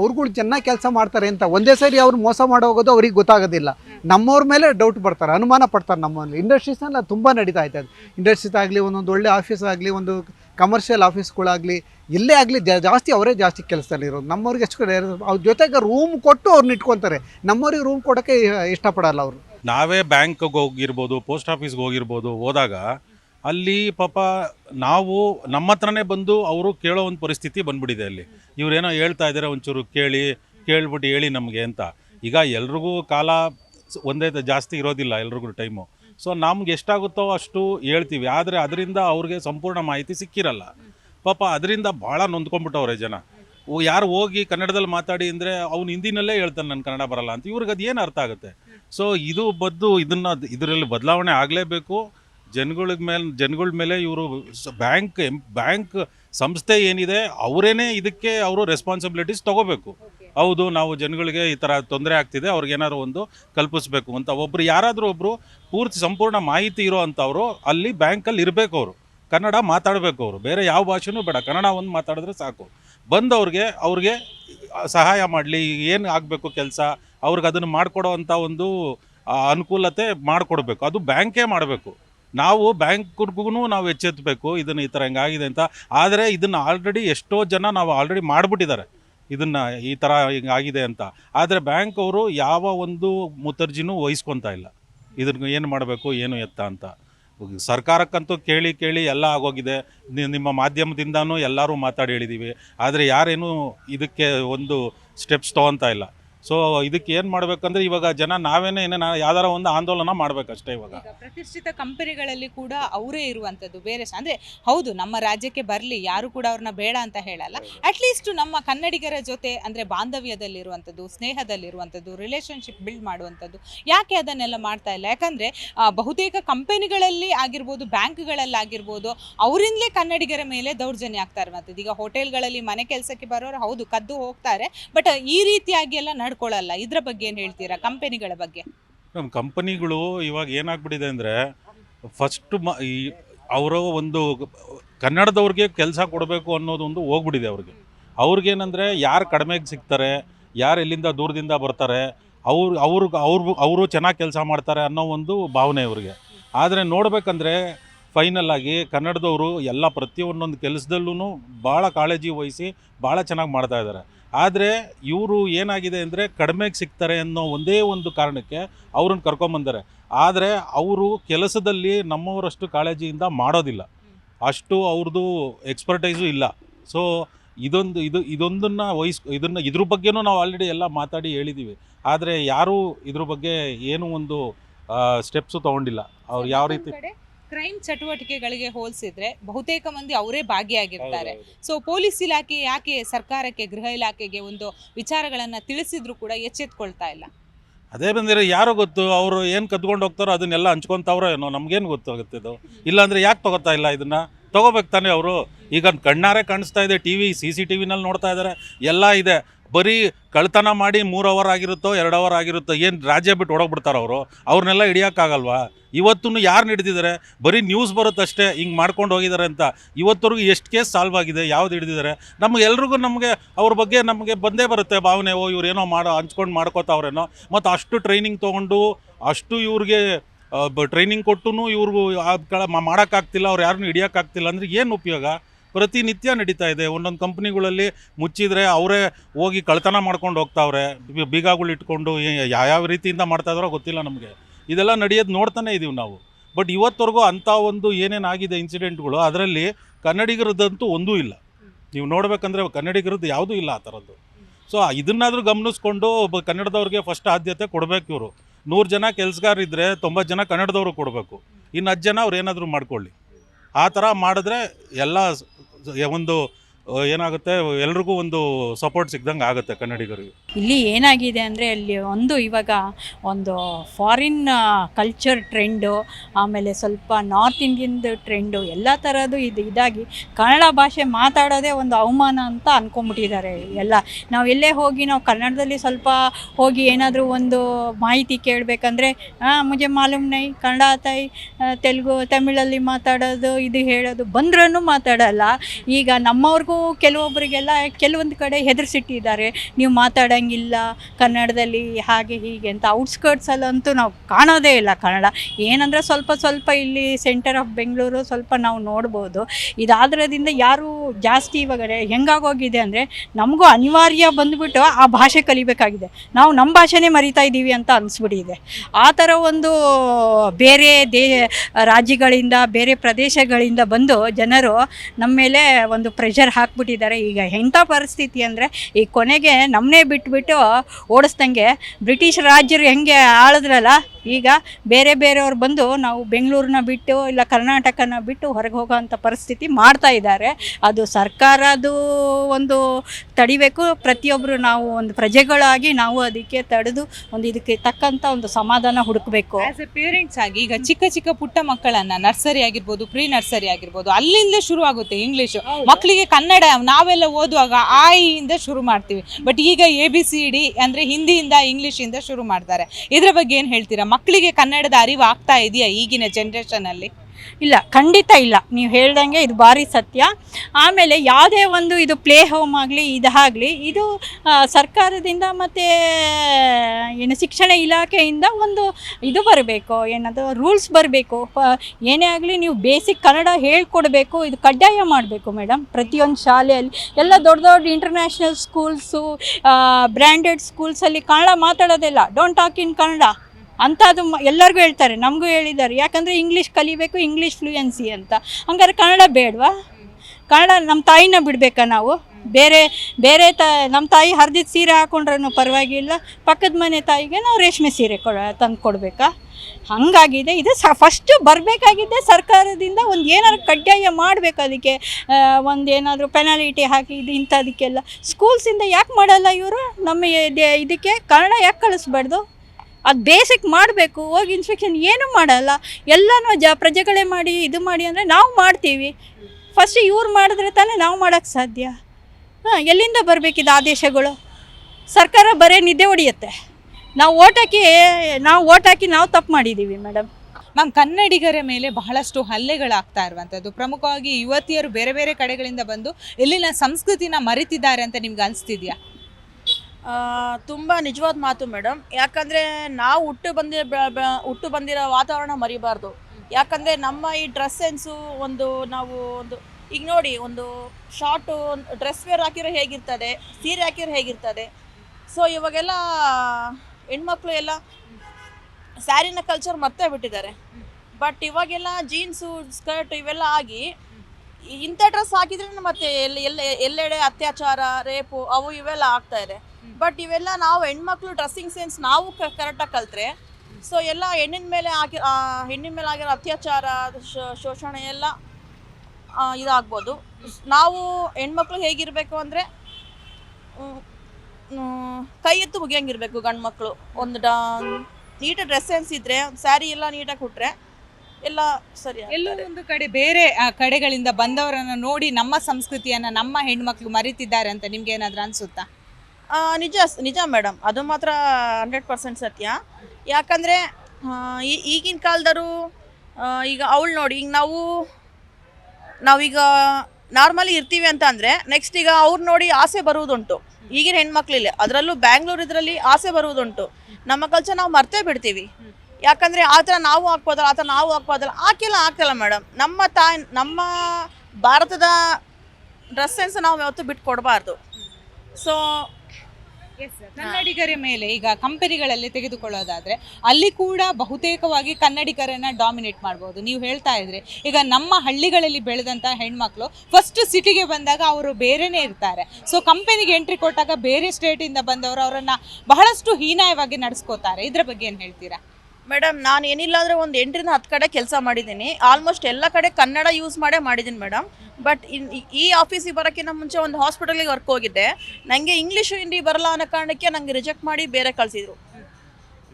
ಅವ್ರುಗಳು ಚೆನ್ನಾಗಿ ಕೆಲಸ ಮಾಡ್ತಾರೆ ಅಂತ. ಒಂದೇ ಸರಿ ಅವ್ರು ಮೋಸ ಮಾಡೋಗೋದು ಅವ್ರಿಗೆ ಗೊತ್ತಾಗೋದಿಲ್ಲ. ನಮ್ಮವ್ರ ಮೇಲೆ ಡೌಟ್ ಬರ್ತಾರೆ ಅನುಮಾನ ಪಡ್ತಾರೆ ನಮ್ಮಲ್ಲಿ. ಇಂಡಸ್ಟ್ರೀಸ್ನೆಲ್ಲ ತುಂಬ ನಡೀತಾ ಇದೆ. ಇಂಡಸ್ಟ್ರೀಸ್ ಆಗಲಿ ಒಂದೊಂದು ಒಳ್ಳೆ ಆಫೀಸ್ ಆಗಲಿ ಒಂದು ಕಮರ್ಷಿಯಲ್ ಆಫೀಸ್ಗಳಾಗಲಿ ಎಲ್ಲೇ ಆಗಲಿ ಜಾಸ್ತಿ ಅವರೇ ಜಾಸ್ತಿ ಕೆಲಸದಲ್ಲಿ ಇರೋದು. ನಮ್ಮವ್ರಿಗೆ ಎಷ್ಟು ಕಡೆ ಅವ್ರ ಜೊತೆಗೆ ರೂಮ್ ಕೊಟ್ಟು ಅವ್ರನ್ನ ಇಟ್ಕೊತಾರೆ ನಮ್ಮವ್ರಿಗೆ ರೂಮ್ ಕೊಡೋಕ್ಕೆ ಇಷ್ಟಪಡಲ್ಲ ಅವರು. ನಾವೇ ಬ್ಯಾಂಕ್ಗೆ ಹೋಗಿರ್ಬೋದು, ಪೋಸ್ಟ್ ಆಫೀಸ್ಗೆ ಹೋಗಿರ್ಬೋದು, ಹೋದಾಗ ಅಲ್ಲಿ ಪಾಪ ನಾವು ನಮ್ಮ ಹತ್ರನೇ ಬಂದು ಅವರು ಕೇಳೋ ಒಂದು ಪರಿಸ್ಥಿತಿ ಬಂದ್ಬಿಟ್ಟಿದೆ ಅಲ್ಲಿ. ಇವರೇನೋ ಹೇಳ್ತಾ ಇದ್ದಾರೆ ಒಂಚೂರು ಕೇಳಿ, ಕೇಳ್ಬಿಟ್ಟು ಹೇಳಿ ನಮಗೆ ಅಂತ. ಈಗ ಎಲ್ರಿಗೂ ಕಾಲ ಒಂದೇ ಜಾಸ್ತಿ ಇರೋದಿಲ್ಲ ಎಲ್ರಿಗೂ ಟೈಮು. ಸೊ ನಮ್ಗೆ ಎಷ್ಟಾಗುತ್ತೋ ಅಷ್ಟು ಹೇಳ್ತೀವಿ. ಆದರೆ ಅದರಿಂದ ಅವ್ರಿಗೆ ಸಂಪೂರ್ಣ ಮಾಹಿತಿ ಸಿಕ್ಕಿರಲ್ಲ. ಪಾಪ ಅದರಿಂದ ಭಾಳ ನೊಂದ್ಕೊಂಡ್ಬಿಟ್ಟವ್ರೆ ಜನ. ಯಾರು ಹೋಗಿ ಕನ್ನಡದಲ್ಲಿ ಮಾತಾಡಿ ಅಂದರೆ ಅವ್ನು ಹಿಂದಿನಲ್ಲೇ ಹೇಳ್ತಾನೆ ನನ್ನ ಕನ್ನಡ ಬರಲ್ಲ ಅಂತ. ಇವ್ರಿಗೆ ಅದು ಅರ್ಥ ಆಗುತ್ತೆ? ಸೊ ಇದು ಬದ್ದು ಇದನ್ನು ಇದರಲ್ಲಿ ಬದಲಾವಣೆ ಆಗಲೇಬೇಕು. ಜನಗಳ ಮೇಲೆ ಜನಗಳ ಮೇಲೆ ಇವರು ಬ್ಯಾಂಕ್ ಬ್ಯಾಂಕ್ ಸಂಸ್ಥೆ ಏನಿದೆ, ಅವರೇನೆ ಇದಕ್ಕೆ ಅವರು ರೆಸ್ಪಾನ್ಸಿಬಿಲಿಟೀಸ್ ತಗೋಬೇಕು. ಹೌದು, ನಾವು ಜನಗಳಿಗೆ ಈ ಥರ ತೊಂದರೆ ಆಗ್ತಿದೆ ಅವ್ರಿಗೇನಾದ್ರು ಒಂದು ಕಲ್ಪಿಸ್ಬೇಕು ಅಂತ. ಒಬ್ರು ಯಾರಾದರೂ ಒಬ್ಬರು ಪೂರ್ತಿ ಸಂಪೂರ್ಣ ಮಾಹಿತಿ ಇರೋ ಅಂಥವ್ರು ಅಲ್ಲಿ ಬ್ಯಾಂಕಲ್ಲಿ ಇರಬೇಕು ಅವರು. ಕನ್ನಡ ಮಾತಾಡಬೇಕು ಅವರು. ಬೇರೆ ಯಾವ ಭಾಷೆನೂ ಬೇಡ. ಕನ್ನಡ ಒಂದು ಮಾತಾಡಿದ್ರೆ ಸಾಕು. ಬಂದವ್ರಿಗೆ ಅವ್ರಿಗೆ ಸಹಾಯ ಮಾಡಲಿ, ಏನು ಆಗಬೇಕು ಕೆಲಸ, ಅವ್ರಿಗೆ ಅದನ್ನು ಮಾಡಿಕೊಡೋ ಒಂದು ಅನುಕೂಲತೆ ಮಾಡಿಕೊಡ್ಬೇಕು. ಅದು ಬ್ಯಾಂಕೇ ಮಾಡಬೇಕು. ನಾವು ಬ್ಯಾಂಕ್ಗೂ ನಾವು ಎಚ್ಚೆತ್ತಬೇಕು, ಇದನ್ನು ಈ ಥರ ಹಿಂಗಾಗಿದೆ ಅಂತ. ಆದರೆ ಇದನ್ನು ಆಲ್ರೆಡಿ ಎಷ್ಟೋ ಜನ ನಾವು ಆಲ್ರೆಡಿ ಮಾಡಿಬಿಟ್ಟಿದ್ದಾರೆ. ಇದನ್ನು ಈ ಥರ ಹಿಂಗಾಗಿದೆ ಅಂತ. ಆದರೆ ಬ್ಯಾಂಕ್ ಅವರು ಯಾವ ಒಂದು ಮುತರ್ಜಿನೂ ವಹಿಸ್ಕೊತಾ ಇಲ್ಲ. ಇದನ್ನ ಏನು ಮಾಡಬೇಕು, ಏನು ಎತ್ತ ಅಂತ. ಸರ್ಕಾರಕ್ಕಂತೂ ಕೇಳಿ ಕೇಳಿ ಎಲ್ಲ ಆಗೋಗಿದೆ. ನಿಮ್ಮ ಮಾಧ್ಯಮದಿಂದನೂ ಎಲ್ಲರೂ ಮಾತಾಡಿ ಹೇಳಿದ್ದೀವಿ ಆದರೆ ಯಾರೇನೂ ಇದಕ್ಕೆ ಒಂದು ಸ್ಟೆಪ್ಸ್ ತೊಗೊತಾ ಇಲ್ಲ. ಸೊ ಇದಕ್ಕೆ ಏನು ಮಾಡ್ಬೇಕಂದ್ರೆ ಇವಾಗ ಜನ ನಾವೇನೇ ಏನೇ ಯಾವ್ದಾರ ಒಂದು ಆಂದೋಲನ ಮಾಡ್ಬೇಕಷ್ಟೇ ಇವಾಗ. ಪ್ರತಿಷ್ಠಿತ ಕಂಪನಿಗಳಲ್ಲಿ ಕೂಡ ಅವರೇ ಇರುವಂಥದ್ದು ಬೇರೆ ಅಂದ್ರೆ ಹೌದು, ನಮ್ಮ ರಾಜ್ಯಕ್ಕೆ ಬರಲಿ, ಯಾರು ಕೂಡ ಅವ್ರನ್ನ ಬೇಡ ಅಂತ ಹೇಳಲ್ಲ. ಅಟ್ಲೀಸ್ಟ್ ನಮ್ಮ ಕನ್ನಡಿಗರ ಜೊತೆ, ಅಂದ್ರೆ ಬಾಂಧವ್ಯದಲ್ಲಿರುವಂಥದ್ದು ಸ್ನೇಹದಲ್ಲಿರುವಂಥದ್ದು ರಿಲೇಶನ್ಶಿಪ್ ಬಿಲ್ಡ್ ಮಾಡುವಂಥದ್ದು ಯಾಕೆ ಅದನ್ನೆಲ್ಲ ಮಾಡ್ತಾ ಇಲ್ಲ? ಯಾಕಂದ್ರೆ ಬಹುತೇಕ ಕಂಪನಿಗಳಲ್ಲಿ ಆಗಿರ್ಬೋದು ಬ್ಯಾಂಕ್ಗಳಲ್ಲಾಗಿರ್ಬೋದು ಅವರಿಂದಲೇ ಕನ್ನಡಿಗರ ಮೇಲೆ ದೌರ್ಜನ್ಯ ಆಗ್ತಾ ಇರುವಂಥದ್ದು ಈಗ ಹೋಟೆಲ್ಗಳಲ್ಲಿ ಮನೆ ಕೆಲಸಕ್ಕೆ ಬರೋರು ಹೌದು, ಕದ್ದು ಹೋಗ್ತಾರೆ ಬಟ್ ಈ ರೀತಿಯಾಗಿ ಎಲ್ಲ ನಡ್ಕೊಳ್ಳಲ್ಲ ಇದ್ರ ಬಗ್ಗೆ ಏನು ಹೇಳ್ತೀರಾ? ಕಂಪನಿಗಳ ಬಗ್ಗೆ. ನಮ್ಮ ಕಂಪನಿಗಳು ಇವಾಗ ಏನಾಗ್ಬಿಟ್ಟಿದೆ ಅಂದರೆ ಫಸ್ಟ್ ಮ ಈ ಅವರ ಒಂದು ಕನ್ನಡದವ್ರಿಗೆ ಕೆಲಸ ಕೊಡಬೇಕು ಅನ್ನೋದು ಒಂದು ಹೋಗ್ಬಿಟ್ಟಿದೆ ಅವ್ರಿಗೆ. ಅವ್ರಿಗೇನಂದರೆ, ಯಾರು ಕಡಿಮೆಗೆ ಸಿಗ್ತಾರೆ, ಯಾರು ಎಲ್ಲಿಂದ ದೂರದಿಂದ ಬರ್ತಾರೆ, ಅವ್ರು ಅವ್ರಿಗೆ ಅವ್ರ, ಅವರು ಚೆನ್ನಾಗಿ ಕೆಲಸ ಮಾಡ್ತಾರೆ ಅನ್ನೋ ಒಂದು ಭಾವನೆ ಅವ್ರಿಗೆ ಆದರೆ ನೋಡಬೇಕಂದ್ರೆ ಫೈನಲ್ ಆಗಿ ಕನ್ನಡದವರು ಎಲ್ಲ ಪ್ರತಿಯೊಂದೊಂದು ಕೆಲಸದಲ್ಲೂ ಭಾಳ ಕಾಳಜಿ ವಹಿಸಿ ಭಾಳ ಚೆನ್ನಾಗಿ ಮಾಡ್ತಾ ಇದ್ದಾರೆ ಆದರೆ ಇವರು ಏನಾಗಿದೆ ಅಂದರೆ ಕಡಿಮೆಗೆ ಸಿಗ್ತಾರೆ ಅನ್ನೋ ಒಂದೇ ಒಂದು ಕಾರಣಕ್ಕೆ ಅವ್ರನ್ನ ಕರ್ಕೊಂಬಂದರೆ ಆದರೆ ಅವರು ಕೆಲಸದಲ್ಲಿ ನಮ್ಮವರಷ್ಟು ಕಾಳಜಿಯಿಂದ ಮಾಡೋದಿಲ್ಲ. ಅಷ್ಟು ಅವ್ರದ್ದು ಎಕ್ಸ್ಪರ್ಟೈಸು ಇಲ್ಲ. ಸೊ ಇದೊಂದು ಇದು ಇದೊಂದನ್ನು ವಹಿಸ್ ಇದನ್ನು ಇದ್ರ ಬಗ್ಗೆನೂ ನಾವು ಆಲ್ರೆಡಿ ಎಲ್ಲ ಮಾತಾಡಿ ಹೇಳಿದ್ದೀವಿ ಆದರೆ ಯಾರೂ ಇದ್ರ ಬಗ್ಗೆ ಏನು ಒಂದು ಸ್ಟೆಪ್ಸು ತೊಗೊಂಡಿಲ್ಲ. ಅವ್ರು ಯಾವ ರೀತಿ ಕ್ರೈಮ್ ಚಟುವಟಿಕೆಗಳಿಗೆ ಹೋಲಿಸಿದ್ರೆ ಬಹುತೇಕ ಮಂದಿ ಅವರೇ ಭಾಗಿಯಾಗಿರ್ತಾರೆ. ಸೊ ಪೊಲೀಸ್ ಇಲಾಖೆ ಯಾಕೆ ಸರ್ಕಾರಕ್ಕೆ ಗೃಹ ಇಲಾಖೆಗೆ ಒಂದು ವಿಚಾರಗಳನ್ನ ತಿಳಿಸಿದ್ರು ಕೂಡ ಎಚ್ಚೆತ್ಕೊಳ್ತಾ ಇಲ್ಲ? ಅದೇ ಬಂದಿರೋ ಯಾರೋ ಗೊತ್ತು ಅವರು ಏನು ಕದ್ಕೊಂಡು ಹೋಗ್ತಾರೋ ಅದನ್ನೆಲ್ಲ ಹಂಚ್ಕೊತಾವ್ರೋ ಏನೋ ನಮ್ಗೇನು ಗೊತ್ತಾಗುತ್ತೆ ಇದು? ಇಲ್ಲಾಂದರೆ ಯಾಕೆ ತಗೋತಾ ಇಲ್ಲ ಇದನ್ನು? ತಗೋಬೇಕು ತಾನೇ ಅವರು. ಈಗ ಕಣ್ಣಾರೆ ಕಾಣಿಸ್ತಾ ಇದೆ T V C C T ವಿನಲ್ಲಿ ನೋಡ್ತಾ ಇದ್ದಾರೆ ಎಲ್ಲ ಇದೆ. ಬರೀ ಕಳ್ತನ ಮಾಡಿ ಮೂರು ಅವರ್ ಆಗಿರುತ್ತೋ, ಎರಡು ಅವರ್ ಆಗಿರುತ್ತೋ, ಏನು ರಾಜ್ಯ ಬಿಟ್ಟು ಹೊಡೋಗ್ಬಿಡ್ತಾರೆ ಅವರು? ಅವ್ರನ್ನೆಲ್ಲ ಹಿಡಿಯೋಕ್ಕಾಗಲ್ವಾ? ಇವತ್ತೂ ಯಾರು ಹಿಡಿದಿದ್ದಾರೆ? ಬರೀ ನ್ಯೂಸ್ ಬರುತ್ತಷ್ಟೇ, ಹಿಂಗೆ ಮಾಡ್ಕೊಂಡು ಹೋಗಿದ್ದಾರೆ ಅಂತ. ಇವತ್ತವರೆಗೂ ಎಷ್ಟು ಕೇಸ್ ಸಾಲ್ವ್ ಆಗಿದೆ, ಯಾವ್ದು ಹಿಡಿದಿದ್ದಾರೆ? ನಮಗೆ ಎಲ್ರಿಗೂ ನಮಗೆ, ಅವ್ರ ಬಗ್ಗೆ ನಮಗೆ ಬಂದೇ ಬರುತ್ತೆ. ಭಾವನೆ, ಓ ಇವ್ರೇನೋ ಮಾಡೋ, ಹಂಚ್ಕೊಂಡು ಮಾಡ್ಕೋತಾವ್ರೇನೋ ಮತ್ತು ಅಷ್ಟು ಟ್ರೈನಿಂಗ್ ತೊಗೊಂಡು, ಅಷ್ಟು ಇವ್ರಿಗೆ ಟ್ರೈನಿಂಗ್ ಕೊಟ್ಟು ಇವ್ರಿಗೂ ಮಾಡೋಕ್ಕಾಗ್ತಿಲ್ಲ, ಅವ್ರು ಯಾರನ್ನೂ ಹಿಡಿಯೋಕ್ಕಾಗ್ತಿಲ್ಲ. ಅಂದರೆ ಏನು ಉಪಯೋಗ? ಪ್ರತಿನಿತ್ಯ ನಡೀತಾ ಇದೆ. ಒಂದೊಂದು ಕಂಪ್ನಿಗಳಲ್ಲಿ ಮುಚ್ಚಿದ್ರೆ ಅವರೇ ಹೋಗಿ ಕಳ್ತನ ಮಾಡ್ಕೊಂಡು ಹೋಗ್ತಾವ್ರೆ. ಬೀಗಾಗಳು ಇಟ್ಕೊಂಡು ಯಾವ್ಯಾವ ರೀತಿಯಿಂದ ಮಾಡ್ತಾ ಇದಾರೋ ಗೊತ್ತಿಲ್ಲ ನಮಗೆ. ಇದೆಲ್ಲ ನಡೆಯೋದು ನೋಡ್ತಾನೆ ಇದ್ದೀವಿ ನಾವು. ಬಟ್ ಇವತ್ತವರೆಗೂ ಅಂಥ ಒಂದು ಏನೇನಾಗಿದೆ ಇನ್ಸಿಡೆಂಟ್ಗಳು ಅದರಲ್ಲಿ ಕನ್ನಡಿಗರದ್ದಂತೂ ಒಂದೂ ಇಲ್ಲ. ನೀವು ನೋಡಬೇಕಂದ್ರೆ ಕನ್ನಡಿಗರದ್ದು ಯಾವುದೂ ಇಲ್ಲ ಆ ಥರದ್ದು. ಸೊ ಇದನ್ನಾದರೂ ಗಮನಿಸ್ಕೊಂಡು ಒಬ್ಬ ಕನ್ನಡದವ್ರಿಗೆ ಫಸ್ಟ್ ಆದ್ಯತೆ ಕೊಡಬೇಕು ಇವರು. ನೂರು ಜನ ಕೆಲಸಗಾರಿದ್ರೆ ತೊಂಬತ್ತು ಜನ ಕನ್ನಡದವ್ರು ಕೊಡಬೇಕು. ಇನ್ನು ಹತ್ತು ಜನ ಅವ್ರು ಏನಾದರೂ ಮಾಡ್ಕೊಳ್ಳಿ. ಆ ಥರ ಮಾಡಿದ್ರೆ ಎಲ್ಲ ಸ- ಒಂದು ಆ, ಏನಾಗುತ್ತೆ? ಎಲ್ರಿಗೂ ಒಂದು ಸಪೋರ್ಟ್ ಸಿಗ್ದಂಗೆ ಆಗುತ್ತೆ ಕನ್ನಡಿಗರಿಗೆ. ಇಲ್ಲಿ ಏನಾಗಿದೆ ಅಂದರೆ ಅಲ್ಲಿ ಒಂದು ಇವಾಗ ಒಂದು ಫಾರಿನ್ ಕಲ್ಚರ್ ಟ್ರೆಂಡು ಆಮೇಲೆ ಸ್ವಲ್ಪ ನಾರ್ತ್ ಇಂಡಿಯನ್ದು ಟ್ರೆಂಡು ಎಲ್ಲ ಥರದ್ದು ಇದು ಇದಾಗಿ ಕನ್ನಡ ಭಾಷೆ ಮಾತಾಡೋದೇ ಒಂದು ಅವಮಾನ ಅಂತ ಅಂದ್ಕೊಂಬಿಟ್ಟಿದ್ದಾರೆ ಎಲ್ಲ. ನಾವು ಎಲ್ಲೇ ಹೋಗಿ ನಾವು ಕನ್ನಡದಲ್ಲಿ ಸ್ವಲ್ಪ ಹೋಗಿ ಏನಾದರೂ ಒಂದು ಮಾಹಿತಿ ಕೇಳಬೇಕಂದ್ರೆ ಮುಜೆ ಮಾಲೂಮ್ ನೈ, ಕನ್ನಡ ತಾಯಿ ತೆಲುಗು, ತಮಿಳಲ್ಲಿ ಮಾತಾಡೋದು, ಇದು ಹೇಳೋದು ಬಂದ್ರೂ ಮಾತಾಡಲ್ಲ. ಈಗ ನಮ್ಮವ್ರಿಗೂ ಕೆಲವೊಬ್ಬರಿಗೆಲ್ಲ ಕೆಲವೊಂದು ಕಡೆ ಹೆದರ್ಸಿಟ್ಟಿದ್ದಾರೆ. ನೀವು ಮಾತಾಡೋಂಗಿಲ್ಲ, ಕನ್ನಡದಲ್ಲಿ ಹಾಗೆ ಹೀಗೆ ಅಂತ ಔಟ್ಸ್ಕರ್ಟ್ಸಲ್ಲಂತೂ ನಾವು ಕಾಣೋದೇ ಇಲ್ಲ ಕನ್ನಡ. ಏನಂದರೆ ಸ್ವಲ್ಪ ಸ್ವಲ್ಪ ಇಲ್ಲಿ ಸೆಂಟರ್ ಆಫ್ ಬೆಂಗಳೂರು ಸ್ವಲ್ಪ ನಾವು ನೋಡ್ಬೋದು. ಇದಾದ್ರದಿಂದ ಯಾರು ಜಾಸ್ತಿ ಇವಾಗ ಹೆಂಗಾಗೋಗಿದೆ ಅಂದರೆ ನಮಗೂ ಅನಿವಾರ್ಯ ಬಂದುಬಿಟ್ಟು ಆ ಭಾಷೆ ಕಲಿಬೇಕಾಗಿದೆ. ನಾವು ನಮ್ಮ ಭಾಷೆನೇ ಮರಿತಾ ಇದ್ದೀವಿ ಅಂತ ಅನಿಸ್ಬಿಟ್ಟಿದೆ. ಆ ಥರ ಒಂದು ಬೇರೆ ದೇ ರಾಜ್ಯಗಳಿಂದ, ಬೇರೆ ಪ್ರದೇಶಗಳಿಂದ ಬಂದು ಜನರು ನಮ್ಮ ಮೇಲೆ ಒಂದು ಪ್ರೆಷರ್ ಹಾಕ್ಬಿಟ್ಟಿದ್ದಾರೆ. ಈಗ ಎಂಥ ಪರಿಸ್ಥಿತಿ ಅಂದರೆ ಈ ಕೊನೆಗೆ ನಮ್ಮನ್ನೇ ಬಿಟ್ಬಿಟ್ಟು ಓಡಿಸ್ದಂಗೆ ಬ್ರಿಟಿಷ್ ರಾಜ್ಯರು ಹೆಂಗೆ ಆಳಿದ್ರಲ್ಲ ಈಗ ಬೇರೆ ಬೇರೆಯವ್ರು ಬಂದು ನಾವು ಬೆಂಗಳೂರನ್ನ ಬಿಟ್ಟು ಇಲ್ಲ ಕರ್ನಾಟಕನ ಬಿಟ್ಟು ಹೊರಗೆ ಹೋಗೋವಂಥ ಪರಿಸ್ಥಿತಿ ಮಾಡ್ತಾ ಇದ್ದಾರೆ. ಅದು ಸರ್ಕಾರದ್ದು ಒಂದು ತಡಿಬೇಕು ಪ್ರತಿಯೊಬ್ಬರು ನಾವು ಒಂದು ಪ್ರಜೆಗಳಾಗಿ ನಾವು ಅದಕ್ಕೆ ತಡೆದು ಒಂದು ಇದಕ್ಕೆ ತಕ್ಕಂಥ ಒಂದು ಸಮಾಧಾನ ಹುಡುಕಬೇಕು. ಆ್ಯಸ್ ಎ ಪೇರೆಂಟ್ಸ್ ಆಗಿ ಈಗ ಚಿಕ್ಕ ಚಿಕ್ಕ ಪುಟ್ಟ ಮಕ್ಕಳನ್ನ ನರ್ಸರಿ ಆಗಿರ್ಬೋದು ಪ್ರೀ ನರ್ಸರಿ ಆಗಿರ್ಬೋದು ಅಲ್ಲಿಂದಲೇ ಶುರು ಆಗುತ್ತೆ ಇಂಗ್ಲಿಷ್ ಮಕ್ಕಳಿಗೆ ಕನ್ನಡ ನಾವೆಲ್ಲ ಓದುವಾಗ ಆ ಇಂದ ಶುರು ಮಾಡ್ತೀವಿ. ಬಟ್ ಈಗ ಎ ಬಿ ಸಿ ಡಿ ಅಂದರೆ ಹಿಂದಿಯಿಂದ ಇಂಗ್ಲಿಷ್ ಇಂದ ಶುರು ಮಾಡ್ತಾರೆ. ಇದರ ಬಗ್ಗೆ ಏನು ಹೇಳ್ತೀರಾ? ಮಕ್ಕಳಿಗೆ ಕನ್ನಡದ ಅರಿವು ಆಗ್ತಾ ಇದೆಯಾ ಈಗಿನ ಜನರೇಷನ್ ಅಲ್ಲಿ? ಇಲ್ಲ, ಖಂಡಿತ ಇಲ್ಲ. ನೀವು ಹೇಳ್ದಂಗೆ ಇದು ಭಾರಿ ಸತ್ಯ. ಆಮೇಲೆ ಯಾವುದೇ ಒಂದು ಇದು ಪ್ಲೇ ಹೋಮ್ ಆಗಲಿ, ಇದಾಗಲಿ, ಇದು ಸರ್ಕಾರದಿಂದ ಮತ್ತು, ಏನು ಶಿಕ್ಷಣ ಇಲಾಖೆಯಿಂದ ಒಂದು ಇದು ಬರಬೇಕು, ಏನದು, ರೂಲ್ಸ್ ಬರಬೇಕು. ಏನೇ ಆಗಲಿ ನೀವು ಬೇಸಿಕ್ ಕನ್ನಡ ಹೇಳ್ಕೊಡ್ಬೇಕು, ಇದು ಕಡ್ಡಾಯ ಮಾಡಬೇಕು ಮೇಡಮ್ ಪ್ರತಿಯೊಂದು ಶಾಲೆಯಲ್ಲಿ, ಎಲ್ಲ ದೊಡ್ಡ ದೊಡ್ಡ ಇಂಟರ್ನ್ಯಾಷನಲ್ ಸ್ಕೂಲ್ಸು ಬ್ರ್ಯಾಂಡೆಡ್ ಸ್ಕೂಲ್ಸಲ್ಲಿ ಕನ್ನಡ ಮಾತಾಡೋದಿಲ್ಲ. Don't talk in Kannada. ಅಂಥದ್ದು ಎಲ್ಲರಿಗೂ ಹೇಳ್ತಾರೆ, ನಮಗೂ ಹೇಳಿದ್ದಾರೆ. ಯಾಕಂದರೆ ಇಂಗ್ಲೀಷ್ ಕಲಿಬೇಕು ಇಂಗ್ಲೀಷ್ ಫ್ಲೂಯೆನ್ಸಿ ಅಂತ. ಹಂಗಾರೆ ಕನ್ನಡ ಬೇಡವಾ? ಕನ್ನಡ ನಮ್ಮ ತಾಯಿನ ಬಿಡಬೇಕಾ ನಾವು? ಬೇರೆ ಬೇರೆ ತ ನಮ್ಮ ತಾಯಿ ಹರಿದಿದ್ದ ಸೀರೆ ಹಾಕೊಂಡ್ರೂ ಪರವಾಗಿಲ್ಲ. ಪಕ್ಕದ ಮನೆ ತಾಯಿಗೆ ನಾವು ರೇಷ್ಮೆ ಸೀರೆ ಕೊ ತಂದು ಕೊಡಬೇಕಾ? ಹಾಗಾಗಿದೆ. ಇದು ಸ ಫಸ್ಟು ಬರಬೇಕಾಗಿದ್ದೆ ಸರ್ಕಾರದಿಂದ ಒಂದು ಏನಾದ್ರು ಕಡ್ಡಾಯ ಮಾಡಬೇಕು ಅದಕ್ಕೆ. ಒಂದು ಏನಾದರೂ ಪೆನಾಲಿಟಿ ಹಾಕಿ ಇದು ಇಂಥದಕ್ಕೆಲ್ಲ. ಸ್ಕೂಲ್ಸಿಂದ ಯಾಕೆ ಮಾಡಲ್ಲ ಇವರು? ನಮ್ಮ ಇದ್- ಇದಕ್ಕೆ ಕನ್ನಡ ಯಾಕೆ ಕಳಿಸ್ಬಾರ್ದು? ಅದು ಬೇಸಿಕ್ ಮಾಡಬೇಕು. ಹೋಗಿ ಇನ್ಸ್ಪೆಕ್ಷನ್ ಏನೂ ಮಾಡಲ್ಲ. ಎಲ್ಲನೂ ಜ, ಪ್ರಜೆಗಳೇ ಮಾಡಿ, ಇದು ಮಾಡಿ ಅಂದರೆ ನಾವು ಮಾಡ್ತೀವಿ. ಫಸ್ಟ್ ಇವ್ರು ಮಾಡಿದ್ರೆ ತಾನೇ ನಾವು ಮಾಡೋಕ್ಕೆ ಸಾಧ್ಯ. ಹಾಂ, ಎಲ್ಲಿಂದ ಬರಬೇಕಿದ ಆದೇಶಗಳು? ಸರ್ಕಾರ ಬರೀ ನಿದ್ದೆ ಹೊಡಿಯುತ್ತೆ. ನಾವು ಓಟ್ ಹಾಕಿ, ನಾವು ಓಟಾಕಿ ನಾವು ತಪ್ಪು ಮಾಡಿದ್ದೀವಿ ಮೇಡಮ್ ಮ್ಯಾಮ್ ಕನ್ನಡಿಗರ ಮೇಲೆ ಬಹಳಷ್ಟು ಹಲ್ಲೆಗಳಾಗ್ತಾ ಇರುವಂಥದ್ದು ಪ್ರಮುಖವಾಗಿ ಯುವತಿಯರು ಬೇರೆ ಬೇರೆ ಕಡೆಗಳಿಂದ ಬಂದು ಇಲ್ಲಿನ ಸಂಸ್ಕೃತಿನ ಮರಿತಿದ್ದಾರೆ ಅಂತ ನಿಮ್ಗೆ ಅನಿಸ್ತಿದ್ಯಾ? ತುಂಬ ನಿಜವಾದ ಮಾತು ಮೇಡಮ್. ಯಾಕಂದರೆ ನಾವು ಹುಟ್ಟು ಬಂದಿ ಹುಟ್ಟು ಬಂದಿರೋ ವಾತಾವರಣ ಮರಿಬಾರ್ದು. ಯಾಕಂದರೆ ನಮ್ಮ ಈ ಡ್ರೆಸ್ ಸೆನ್ಸು ಒಂದು ನಾವು ಒಂದು, ಈಗ ನೋಡಿ ಒಂದು ಶಾರ್ಟು ಡ್ರೆಸ್ ವೇರ್ ಹಾಕಿರೋ ಹೇಗಿರ್ತದೆ, ಸೀರೆ ಹಾಕಿರೋ ಹೇಗಿರ್ತದೆ. ಸೊ ಇವಾಗೆಲ್ಲ ಹೆಣ್ಮಕ್ಳು ಎಲ್ಲ ಸ್ಯಾರಿನ ಕಲ್ಚರ್ ಮರ್ತೇ ಬಿಟ್ಟಿದ್ದಾರೆ. ಬಟ್ ಇವಾಗೆಲ್ಲ ಜೀನ್ಸು ಸ್ಕರ್ಟ್ ಇವೆಲ್ಲ ಆಗಿ ಇಂಥ ಡ್ರೆಸ್ ಹಾಕಿದ್ರೆ ಮತ್ತೆ ಎಲ್ಲ, ಎಲ್ಲೆಡೆ ಅತ್ಯಾಚಾರ, ರೇಪು, ಅವು ಇವೆಲ್ಲ ಆಗ್ತಾ ಇದೆ. ಬಟ್ ಇವೆಲ್ಲ ನಾವು ಹೆಣ್ಮಕ್ಳು ಡ್ರೆಸ್ಸಿಂಗ್ ಸೆನ್ಸ್ ನಾವು ಕರೆಕ್ಟಾಗಿ ಕಲ್ತ್ರೆ ಸೊ ಎಲ್ಲ ಹೆಣ್ಣಿನ ಮೇಲೆ ಆಗಿ ಹೆಣ್ಣಿನ ಮೇಲೆ ಆಗಿರೋ ಅತ್ಯಾಚಾರ ಶೋಷಣೆ ಎಲ್ಲ ಇದಾಗ್ಬೋದು. ನಾವು ಹೆಣ್ಮಕ್ಳು ಹೇಗಿರಬೇಕು ಅಂದರೆ ಕೈ ಎತ್ತು ಮುಗಿಯಂಗಿರಬೇಕು ಗಂಡು ಮಕ್ಕಳು ಒಂದು ಡಾ ನೀಟಾಗಿ ಡ್ರೆಸ್ ಸೆನ್ಸ್ ಇದ್ದರೆ ಸ್ಯಾರಿ ಎಲ್ಲ ನೀಟಾಗಿ ಕೊಟ್ಟರೆ ಎಲ್ಲ ಸರಿ ಎಲ್ಲೋ. ಒಂದು ಕಡೆ ಬೇರೆ ಕಡೆಗಳಿಂದ ಬಂದವರನ್ನ ನೋಡಿ ನಮ್ಮ ಸಂಸ್ಕೃತಿಯನ್ನ ನಮ್ಮ ಹೆಣ್ಮಕ್ಳು ಮರಿತಿದ್ದಾರೆ ಅಂತ ನಿಮ್ಗೆ ಏನಾದರೂ ಅನ್ಸುತ್ತಾ? ನಿಜ ನಿಜ ಮೇಡಮ್. ಅದು ಮಾತ್ರ ಹಂಡ್ರೆಡ್ ಪರ್ಸೆಂಟ್ ಸತ್ಯ. ಯಾಕಂದರೆ ಈಗಿನ ಕಾಲದವರು ಈಗ ಅವಳು ನೋಡಿ, ಈಗ ನಾವು, ನಾವೀಗ ನಾರ್ಮಲಿ ಇರ್ತೀವಿ ಅಂತ ಅಂದರೆ ನೆಕ್ಸ್ಟ್ ಈಗ ಅವ್ರು ನೋಡಿ ಆಸೆ ಬರುವುದುಂಟು. ಈಗಿನ ಹೆಣ್ಮಕ್ಳಿಲ್ಲ, ಅದರಲ್ಲೂ ಬ್ಯಾಂಗ್ಳೂರ್ ಇದರಲ್ಲಿ ಆಸೆ ಬರುವುದುಂಟು. ನಮ್ಮ ಕಲ್ಚರ್ ನಾವು ಮರ್ತೇ ಬಿಡ್ತೀವಿ. ಯಾಕಂದರೆ ಆ ಥರ ನಾವು ಹಾಕ್ಬೋದಲ್ಲ, ಆ ಥರ ನಾವು ಹಾಕ್ಬೋದಲ್ಲ ಹಾಕಿಲ್ಲ ಹಾಕಲ್ಲ ಮೇಡಮ್. ನಮ್ಮ ತಾಯಿ, ನಮ್ಮ ಭಾರತದ ಡ್ರೆಸ್ ಸೆನ್ಸ್ ನಾವು ಯಾವತ್ತೂ ಬಿಟ್ಟು ಕೊಡಬಾರ್ದು ಸೊ ಕನ್ನಡಿಗರ ಮೇಲೆ ಈಗ ಕಂಪನಿಗಳಲ್ಲಿ ತೆಗೆದುಕೊಳ್ಳೋದಾದ್ರೆ ಅಲ್ಲಿ ಕೂಡ ಬಹುತೇಕವಾಗಿ ಕನ್ನಡಿಗರನ್ನ ಡಾಮಿನೇಟ್ ಮಾಡಬಹುದು ನೀವು ಹೇಳ್ತಾ ಇದ್ರೆ ಈಗ ನಮ್ಮ ಹಳ್ಳಿಗಳಲ್ಲಿ ಬೆಳೆದಂತ ಹೆಣ್ಮಕ್ಳು ಫಸ್ಟ್ ಸಿಟಿಗೆ ಬಂದಾಗ ಅವರು ಬೇರೆನೇ ಇರ್ತಾರೆ. ಸೊ ಕಂಪನಿಗೆ ಎಂಟ್ರಿ ಕೊಟ್ಟಾಗ ಬೇರೆ ಸ್ಟೇಟಿಂದ ಬಂದವರು ಅವರನ್ನ ಬಹಳಷ್ಟು ಹೀನಾಯವಾಗಿ ನಡೆಸ್ಕೋತಾರೆ. ಇದ್ರ ಬಗ್ಗೆ ಏನು ಹೇಳ್ತೀರಾ? ಮೇಡಮ್ ನಾನು ಏನಿಲ್ಲ ಅಂದರೆ ಒಂದು ಎಂಟರಿಂದ ಹತ್ತು ಕಡೆ ಕೆಲಸ ಮಾಡಿದ್ದೀನಿ. ಆಲ್ಮೋಸ್ಟ್ ಎಲ್ಲ ಕಡೆ ಕನ್ನಡ ಯೂಸ್ ಮಾಡೇ ಮಾಡಿದ್ದೀನಿ ಮೇಡಮ್ ಬಟ್ ಇನ್ ಈ ಆಫೀಸಿಗೆ ಬರೋಕ್ಕಿಂತ ಮುಂಚೆ ಒಂದು ಹಾಸ್ಪಿಟಲಿಗೆ ವರ್ಕ್ ಹೋಗಿದ್ದೆ. ನನಗೆ ಇಂಗ್ಲೀಷು ಹಿಂದಿ ಬರಲ್ಲ ಅನ್ನೋ ಕಾರಣಕ್ಕೆ ನನಗೆ ರಿಜೆಕ್ಟ್ ಮಾಡಿ ಬೇರೆ ಕಳಿಸಿದ್ರು.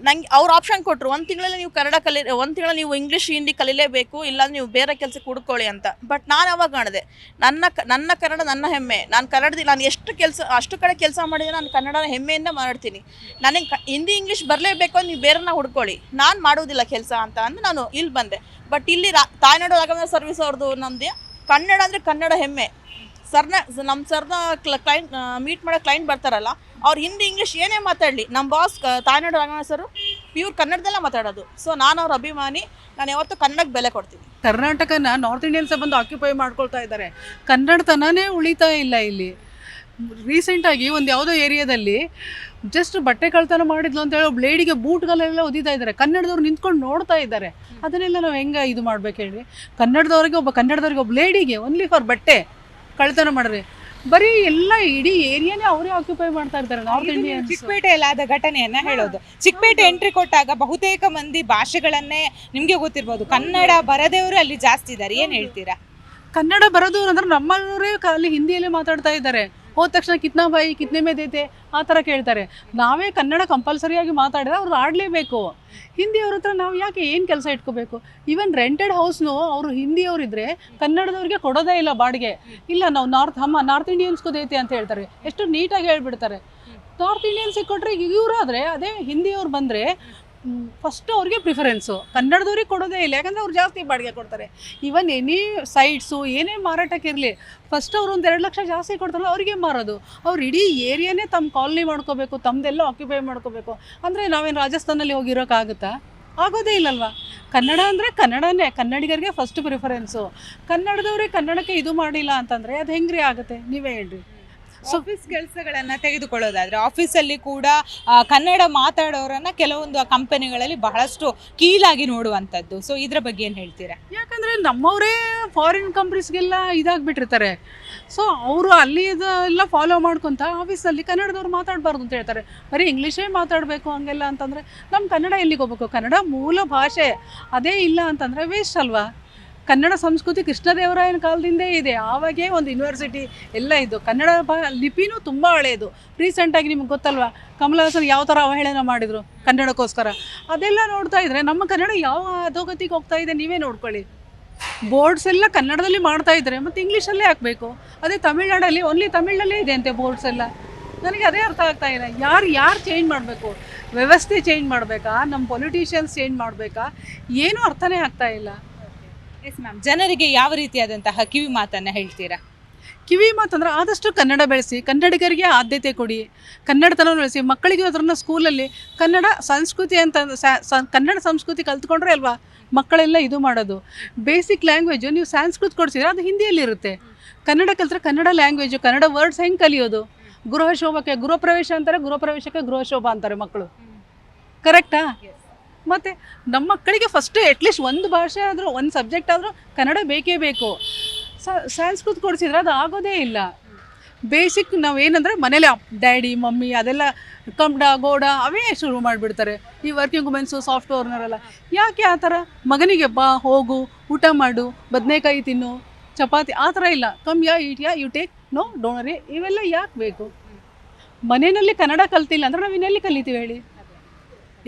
ನಂಗೆ ಅವ್ರು ಆಪ್ಷನ್ ಕೊಟ್ಟರು ಒಂದು ತಿಂಗಳಲ್ಲಿ ನೀವು ಕನ್ನಡ ಕಲಿ, ಒಂದು ತಿಂಗಳ ನೀವು ಇಂಗ್ಲೀಷ್ ಹಿಂದಿ ಕಲಿಲೇಬೇಕು, ಇಲ್ಲಾಂದ್ರೆ ನೀವು ಬೇರೆ ಕೆಲಸಕ್ಕೆ ಹುಡ್ಕೊಳ್ಳಿ ಅಂತ. ಬಟ್ ನಾನು ಅವಾಗ ಕಾಣಿದೆ? ನನ್ನ ನನ್ನ ಕನ್ನಡ ನನ್ನ ಹೆಮ್ಮೆ. ನಾನು ಕನ್ನಡದಲ್ಲಿ ನಾನು ಎಷ್ಟು ಕೆಲಸ, ಅಷ್ಟು ಕಡೆ ಕೆಲಸ ಮಾಡಿದ್ರೆ ನಾನು ಕನ್ನಡನ ಹೆಮ್ಮೆಯಿಂದ ಮಾಡ್ತೀನಿ. ನನಗೆ ಹಿಂದಿ ಇಂಗ್ಲೀಷ್ ಬರಲೇಬೇಕು ಅಂತ ನೀವು ಬೇರೆನ ಹುಡ್ಕೊಳ್ಳಿ ನಾನು ಮಾಡೋದಿಲ್ಲ ಕೆಲಸ ಅಂತ ಅಂದು ನಾನು ಇಲ್ಲಿ ಬಂದೆ. ಬಟ್ ಇಲ್ಲಿ ರಾ, ತಾಯ್ನಾಡು ರಾಘವೇಂದ್ರ ಸರ್ವಿಸ್ ಅವ್ರದ್ದು ನಮ್ಮದು ಕನ್ನಡ ಅಂದರೆ ಕನ್ನಡ ಹೆಮ್ಮೆ. ಸರ್ನ ನಮ್ಮ ಸರ್ನ ಕ್ಲೈಂಟ್ ಮೀಟ್ ಮಾಡೋ ಕ್ಲೈಂಟ್ ಬರ್ತಾರಲ್ಲ, ಅವ್ರು ಹಿಂದಿ ಇಂಗ್ಲೀಷ್ ಏನೇ ಮಾತಾಡಲಿ ನಮ್ಮ ಬಾಸ್ ತಾಯ್ನಾಡು ರಾಘವೇಂದ್ರ ಸರ್ ಪ್ಯೂರ್ ಕನ್ನಡದಲ್ಲೇ ಮಾತಾಡೋದು. ಸೊ ನಾನು ಅವ್ರ ಅಭಿಮಾನಿ, ನಾನು ಯಾವತ್ತೂ ಕನ್ನಡಕ್ಕೆ ಬೆಲೆ ಕೊಡ್ತೀನಿ. ಕರ್ನಾಟಕನ ನಾರ್ತ್ ಇಂಡಿಯನ್ಸ್ ಬಂದು ಆಕ್ಯುಪೈ ಮಾಡ್ಕೊಳ್ತಾ ಇದ್ದಾರೆ. ಕನ್ನಡತನನೇ ಉಳಿತಾ ಇಲ್ಲ ಇಲ್ಲಿ. ರೀಸೆಂಟಾಗಿ ಒಂದು ಯಾವುದೋ ಏರಿಯಾದಲ್ಲಿ ಜಸ್ಟ್ ಬಟ್ಟೆ ಕಳ್ತನ ಮಾಡಿದ್ಲು ಅಂತ ಹೇಳಿ ಬ್ಲೇಡಿಗೆ ಬೂಟ್ಗಳೆಲ್ಲ ಒದಿತಾ ಇದ್ದಾರೆ. ಕನ್ನಡದವ್ರು ನಿಂತ್ಕೊಂಡು ನೋಡ್ತಾ ಇದ್ದಾರೆ. ಅದನ್ನೆಲ್ಲ ನಾವು ಹೆಂಗೆ ಇದು ಮಾಡ್ಬೇಕು ಹೇಳಿ? ಕನ್ನಡದವ್ರಿಗೆ ಒಬ್ಬ ಕನ್ನಡದವ್ರಿಗೆ ಒಬ್ಬ ಲೇಡಿಗೆ ಓನ್ಲಿ ಫಾರ್ ಬಟ್ಟೆ. ಕಳ್ತನ ಮಾಡ್ರಿ. ಬರೀ ಎಲ್ಲ ಇಡೀ ಏರಿಯಾನೇ ಅವರೇ ಆಕ್ಯುಪೈ ಮಾಡ್ತಾ ಇರ್ತಾರೆ ನಾರ್ತ್ ಇಂಡಿಯನ್ಸ್ ಚಿಕ್ಕಪೇಟೆಯಲ್ಲಿ ಆದ ಘಟನೆಯನ್ನ ಹೇಳೋದು. ಚಿಕ್ಕಪೇಟೆ ಎಂಟ್ರಿ ಕೊಟ್ಟಾಗ ಬಹುತೇಕ ಮಂದಿ ಭಾಷೆಗಳನ್ನೇ ನಿಮ್ಗೆ ಗೊತ್ತಿರ್ಬೋದು. ಕನ್ನಡ ಬರದೇವರು ಅಲ್ಲಿ ಜಾಸ್ತಿ ಇದ್ದಾರೆ. ಏನ್ ಹೇಳ್ತೀರಾ? ಕನ್ನಡ ಬರೋದು ಅಂದ್ರೆ ನಮ್ಮವರೇ ಅಲ್ಲಿ ಹಿಂದಿಯಲ್ಲಿ ಮಾತಾಡ್ತಾ ಇದ್ದಾರೆ. ಹೋದ ತಕ್ಷಣ ಕಿತ್ನಾ ಬಾಯಿ ಕಿತ್ನೆ ಮೇದೈತೆ ಆ ಥರ ಕೇಳ್ತಾರೆ. ನಾವೇ ಕನ್ನಡ ಕಂಪಲ್ಸರಿಯಾಗಿ ಮಾತಾಡಿದ್ರೆ ಅವ್ರು ಆಡಲೇಬೇಕು. ಹಿಂದಿಯವ್ರ ಹತ್ರ ನಾವು ಯಾಕೆ ಏನು ಕೆಲಸ ಇಟ್ಕೋಬೇಕು? ಈವನ್ ರೆಂಟೆಡ್ ಹೌಸ್ನು ಅವರು ಹಿಂದಿಯವರಿದ್ರೆ ಕನ್ನಡದವ್ರಿಗೆ ಕೊಡೋದೇ ಇಲ್ಲ ಬಾಡಿಗೆ. ಇಲ್ಲ, ನಾವು ನಾರ್ತ್, ಹಮ್ಮ, ನಾರ್ತ್ ಇಂಡಿಯನ್ಸ್ಗೋದೈತೆ ಅಂತ ಹೇಳ್ತಾರೆ. ಎಷ್ಟು ನೀಟಾಗಿ ಹೇಳ್ಬಿಡ್ತಾರೆ. ನಾರ್ತ್ ಇಂಡಿಯನ್ಸಿಗೆ ಕೊಟ್ಟರೆ ಇವರಾದರೆ, ಅದೇ ಹಿಂದಿಯವ್ರು ಬಂದರೆ ಫಸ್ಟ್ ಅವ್ರಿಗೆ ಪ್ರಿಫರೆನ್ಸು ಕನ್ನಡದವ್ರಿಗೆ ಕೊಡೋದೇ ಇಲ್ಲ, ಯಾಕಂದರೆ ಅವ್ರು ಜಾಸ್ತಿ ಬಾಡಿಗೆ ಕೊಡ್ತಾರೆ. ಈವನ್ ಎನಿ ಸೈಟ್ಸು ಏನೇ ಮಾರಾಟಕ್ಕೆ ಇರಲಿ ಫಸ್ಟ್ ಅವ್ರು ಒಂದು ಎರಡು ಲಕ್ಷ ಜಾಸ್ತಿ ಕೊಡ್ತಾರಲ್ಲ, ಅವ್ರಿಗೆ ಮಾರೋದು. ಅವ್ರು ಇಡೀ ಏರಿಯಾನೇ ತಮ್ಮ ಕಾಲನಿ ಮಾಡ್ಕೋಬೇಕು ತಮ್ಮದೆಲ್ಲ ಆಕ್ಯುಪೈ ಮಾಡ್ಕೋಬೇಕು. ಅಂದರೆ ನಾವೇನು ರಾಜಸ್ಥಾನಲ್ಲಿ ಹೋಗಿರೋಕ್ಕಾಗುತ್ತಾ? ಆಗೋದೇ ಇಲ್ಲಲ್ವಾ? ಕನ್ನಡ ಅಂದರೆ ಕನ್ನಡನೇ, ಕನ್ನಡಿಗರಿಗೆ ಫಸ್ಟ್ ಪ್ರಿಫರೆನ್ಸು ಕನ್ನಡದವ್ರಿಗೆ ಕನ್ನಡಕ್ಕೆ ಇದು ಮಾಡಿಲ್ಲ ಅಂತಂದರೆ ಅದು ಹೆಂಗ್ರಿ ಆಗುತ್ತೆ? ನೀವೇ ಹೇಳ್ರಿ. ಆಫೀಸ್ ಕೆಲಸಗಳನ್ನ ತೆಗೆದುಕೊಳ್ಳೋದಾದ್ರೆ ಆಫೀಸಲ್ಲಿ ಕೂಡ ಕನ್ನಡ ಮಾತಾಡೋರನ್ನ ಕೆಲವೊಂದು ಕಂಪನಿಗಳಲ್ಲಿ ಬಹಳಷ್ಟು ಕೀಳಾಗಿ ನೋಡುವಂಥದ್ದು. ಸೊ ಇದ್ರ ಬಗ್ಗೆ ಏನು ಹೇಳ್ತೀರಾ? ಯಾಕಂದರೆ ನಮ್ಮವರೇ ಫಾರಿನ್ ಕಂಪ್ನೀಸ್ಗೆಲ್ಲ ಇದಾಗ್ಬಿಟ್ಟಿರ್ತಾರೆ. ಸೊ ಅವರು ಅಲ್ಲಿ ಎಲ್ಲ ಫಾಲೋ ಮಾಡ್ಕೊತ ಆಫೀಸಲ್ಲಿ ಕನ್ನಡದವ್ರು ಮಾತಾಡಬಾರ್ದು ಅಂತ ಹೇಳ್ತಾರೆ. ಬರೀ ಇಂಗ್ಲೀಷೇ ಮಾತಾಡಬೇಕು ಹಂಗೆಲ್ಲ ಅಂತಂದರೆ ನಮ್ಮ ಕನ್ನಡ ಎಲ್ಲಿಗೆ ಹೋಗ್ಬೇಕು? ಕನ್ನಡ ಮೂಲ ಭಾಷೆ. ಅದೇ ಇಲ್ಲ ಅಂತಂದರೆ ವೇಸ್ಟ್ ಅಲ್ವಾ? ಕನ್ನಡ ಸಂಸ್ಕೃತಿ ಕೃಷ್ಣದೇವರಾಯನ ಕಾಲದಿಂದೇ ಇದೆ. ಆವಾಗೇ ಒಂದು ಯೂನಿವರ್ಸಿಟಿ ಎಲ್ಲ ಇದ್ದು ಕನ್ನಡ ಲಿಪಿನೂ ತುಂಬ ಹಳೆಯದು. ರೀಸೆಂಟಾಗಿ ನಿಮ್ಗೆ ಗೊತ್ತಲ್ವಾ? ಕಮಲಹಾಸನ್ ಯಾವ ಥರ ಅವಹೇಳನ ಮಾಡಿದರು ಕನ್ನಡಕ್ಕೋಸ್ಕರ? ಅದೆಲ್ಲ ನೋಡ್ತಾ ಇದ್ರೆ ನಮ್ಮ ಕನ್ನಡ ಯಾವ ಅಧೋಗತಿಗೆ ಹೋಗ್ತಾ ಇದೆ ನೀವೇ ನೋಡ್ಕೊಳ್ಳಿ. ಬೋರ್ಡ್ಸ್ ಎಲ್ಲ ಕನ್ನಡದಲ್ಲಿ ಮಾಡ್ತಾ ಇದ್ದಾರೆ ಮತ್ತು ಇಂಗ್ಲೀಷಲ್ಲೇ ಹಾಕಬೇಕು. ಅದೇ ತಮಿಳ್ನಾಡಲ್ಲಿ ಓನ್ಲಿ ತಮಿಳಲ್ಲೇ ಇದೆ ಅಂತೆ ಬೋರ್ಡ್ಸ್ ಎಲ್ಲ. ನನಗೆ ಅದೇ ಅರ್ಥ ಆಗ್ತಾ ಇಲ್ಲ ಯಾರು ಯಾರು ಚೇಂಜ್ ಮಾಡಬೇಕು? ವ್ಯವಸ್ಥೆ ಚೇಂಜ್ ಮಾಡಬೇಕಾ? ನಮ್ಮ ಪೊಲಿಟಿಷಿಯನ್ಸ್ ಚೇಂಜ್ ಮಾಡಬೇಕಾ? ಏನೂ ಅರ್ಥನೇ ಆಗ್ತಾ ಇಲ್ಲ. ಎಸ್ ಮ್ಯಾಮ್ ಜನರಿಗೆ ಯಾವ ರೀತಿಯಾದಂತಹ ಕಿವಿ ಮಾತನ್ನ ಹೇಳ್ತೀರಾ? ಕಿವಿ ಮಾತಂದ್ರೆ ಆದಷ್ಟು ಕನ್ನಡ ಬೆಳೆಸಿ ಕನ್ನಡಿಗರಿಗೆ ಆದ್ಯತೆ ಕೊಡಿ ಕನ್ನಡತನ ಬೆಳೆಸಿ. ಮಕ್ಕಳಿಗೆ ಅದನ್ನು ಸ್ಕೂಲಲ್ಲಿ ಕನ್ನಡ ಸಂಸ್ಕೃತಿ ಅಂತ ಕನ್ನಡ ಸಂಸ್ಕೃತಿ ಕಲ್ತ್ಕೊಂಡ್ರೆ ಅಲ್ವಾ? ಮಕ್ಕಳೆಲ್ಲ ಇದು ಮಾಡೋದು. ಬೇಸಿಕ್ ಲ್ಯಾಂಗ್ವೇಜು ನೀವು ಸಂಸ್ಕೃತ ಕೊಡ್ಸಿದ್ರೆ ಅದು ಹಿಂದಿಯಲ್ಲಿರುತ್ತೆ ಕನ್ನಡ ಕಲ್ತ್ರೆ ಕನ್ನಡ ಲ್ಯಾಂಗ್ವೇಜು ಕನ್ನಡ ವರ್ಡ್ಸ್ ಹೆಂಗೆ ಕಲಿಯೋದು? ಗೃಹ ಶೋಭಕ್ಕೆ ಗೃಹ ಪ್ರವೇಶ ಅಂತಾರೆ ಗೃಹ ಪ್ರವೇಶಕ್ಕೆ ಗೃಹ ಶೋಭ ಅಂತಾರೆ ಮಕ್ಕಳು ಕರೆಕ್ಟಾ ಮತ್ತು ನಮ್ಮ ಮಕ್ಕಳಿಗೆ ಫಸ್ಟ್ ಅಟ್ಲೀಸ್ಟ್ ಒಂದು ಭಾಷೆ ಆದರೂ, ಒಂದು ಸಬ್ಜೆಕ್ಟ್ ಆದರೂ ಕನ್ನಡ ಬೇಕೇ ಬೇಕು. ಸಂಸ್ಕೃತ ಕೊಡಿಸಿದ್ರೆ ಅದು ಆಗೋದೇ ಇಲ್ಲ. ಬೇಸಿಕ್ ನಾವೇನಂದರೆ ಮನೇಲಿ ಅಪ್, ಡ್ಯಾಡಿ, ಮಮ್ಮಿ ಅದೆಲ್ಲ ಕಮ್ಡ ಗೋಡ ಅವೇ ಶುರು ಮಾಡಿಬಿಡ್ತಾರೆ. ಈ ವರ್ಕಿಂಗ್ ವುಮೆನ್ಸು ಸಾಫ್ಟ್ವೇರ್ನವರೆಲ್ಲ ಯಾಕೆ ಆ ಥರ? ಮಗನಿಗೆ ಬಾ, ಹೋಗು, ಊಟ ಮಾಡು, ಬದನೆಕಾಯಿ ತಿನ್ನು, ಚಪಾತಿ ಆ ಥರ ಇಲ್ಲ. Come ya eat ya, you take, no ಡೋಣರಿ ಇವೆಲ್ಲ ಯಾಕೆ ಬೇಕು? ಮನೆಯಲ್ಲಿ ಕನ್ನಡ ಕಲ್ತಿಲ್ಲ ಅಂದರೆ ನಾವು ಇನ್ನೆಲ್ಲಿ ಕಲಿತೀವಿ ಹೇಳಿ?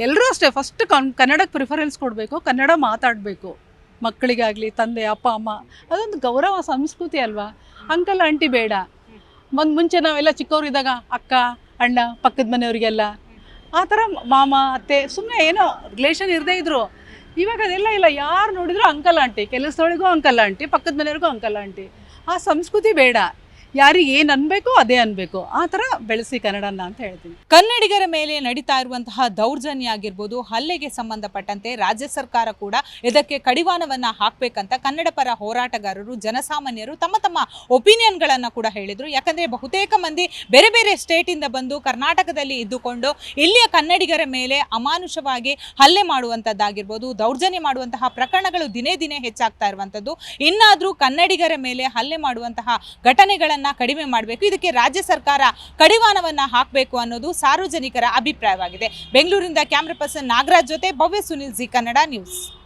ಎಲ್ಲರೂ ಅಷ್ಟೇ ಫಸ್ಟ್ ಕನ್ ಕನ್ನಡಕ್ಕೆ ಪ್ರಿಫರೆನ್ಸ್ ಕೊಡಬೇಕು, ಕನ್ನಡ ಮಾತಾಡಬೇಕು. ಮಕ್ಕಳಿಗಾಗಲಿ, ತಂದೆ, ಅಪ್ಪ, ಅಮ್ಮ, ಅದೊಂದು ಗೌರವ ಸಂಸ್ಕೃತಿ ಅಲ್ವಾ? ಅಂಕಲ್, ಆಂಟಿ ಬೇಡ. ಒಂದು ಮುಂಚೆ ನಾವೆಲ್ಲ ಚಿಕ್ಕವರಿದ್ದಾಗ ಅಕ್ಕ, ಅಣ್ಣ, ಪಕ್ಕದ ಮನೆಯವರಿಗೆಲ್ಲ, ಆ ಥರ ಮಾಮ, ಅತ್ತೆ ಸುಮ್ಮನೆ ಏನೋ ರಿಲೇಷನ್ ಇರದೇ ಇದ್ರು. ಇವಾಗ ಅದೆಲ್ಲ ಇಲ್ಲ, ಯಾರು ನೋಡಿದ್ರು ಅಂಕಲ್, ಆಂಟಿ. ಕೆಲಸದೊಳಗೂ ಅಂಕಲ್, ಆಂಟಿ, ಪಕ್ಕದ ಮನೆಯವ್ರಿಗೂ ಅಂಕಲ್, ಆಂಟಿ. ಆ ಸಂಸ್ಕೃತಿ ಬೇಡ. ಯಾರಿಗೆ ಏನು ಅನ್ಬೇಕೋ ಅದೇ ಅನ್ಬೇಕು. ಆ ಥರ ಬೆಳೆಸಿ ಕನ್ನಡನ ಅಂತ ಹೇಳ್ತೀನಿ. ಕನ್ನಡಿಗರ ಮೇಲೆ ನಡೀತಾ ಇರುವಂತಹ ದೌರ್ಜನ್ಯ ಆಗಿರ್ಬೋದು, ಹಲ್ಲೆಗೆ ಸಂಬಂಧಪಟ್ಟಂತೆ ರಾಜ್ಯ ಸರ್ಕಾರ ಕೂಡ ಇದಕ್ಕೆ ಕಡಿವಾಣವನ್ನ ಹಾಕ್ಬೇಕಂತ ಕನ್ನಡ ಪರ ಹೋರಾಟಗಾರರು, ಜನಸಾಮಾನ್ಯರು ತಮ್ಮ ತಮ್ಮ ಒಪಿನಿಯನ್ಗಳನ್ನ ಕೂಡ ಹೇಳಿದ್ರು. ಯಾಕಂದ್ರೆ ಬಹುತೇಕ ಮಂದಿ ಬೇರೆ ಬೇರೆ ಸ್ಟೇಟ್ ಇಂದ ಬಂದು ಕರ್ನಾಟಕದಲ್ಲಿ ಇದ್ದುಕೊಂಡು ಇಲ್ಲಿಯ ಕನ್ನಡಿಗರ ಮೇಲೆ ಅಮಾನುಷವಾಗಿ ಹಲ್ಲೆ ಮಾಡುವಂಥದ್ದಾಗಿರ್ಬೋದು ದೌರ್ಜನ್ಯ ಮಾಡುವಂತಹ ಪ್ರಕರಣಗಳು ದಿನೇ ದಿನೇ ಹೆಚ್ಚಾಗ್ತಾ ಇರುವಂತದ್ದು. ಇನ್ನಾದರೂ ಕನ್ನಡಿಗರ ಮೇಲೆ ಹಲ್ಲೆ ಮಾಡುವಂತಹ ಘಟನೆಗಳನ್ನ ಕಡಿಮೆ ಮಾಡಬೇಕು. ಇದಕ್ಕೆ ರಾಜ್ಯ ಸರ್ಕಾರ ಕಡಿವಾಣವನ್ನು ಹಾಕಬೇಕು ಅನ್ನೋದು ಸಾರ್ವಜನಿಕರ ಅಭಿಪ್ರಾಯವಾಗಿದೆ. ಬೆಂಗಳೂರಿಂದ ಕ್ಯಾಮ್ರಾ ಪರ್ಸನ್ ನಾಗರಾಜ್ ಜೊತೆ ಭವ್ಯ ಸುನಿಲ್ ಜಿ ಕನ್ನಡ ನ್ಯೂಸ್.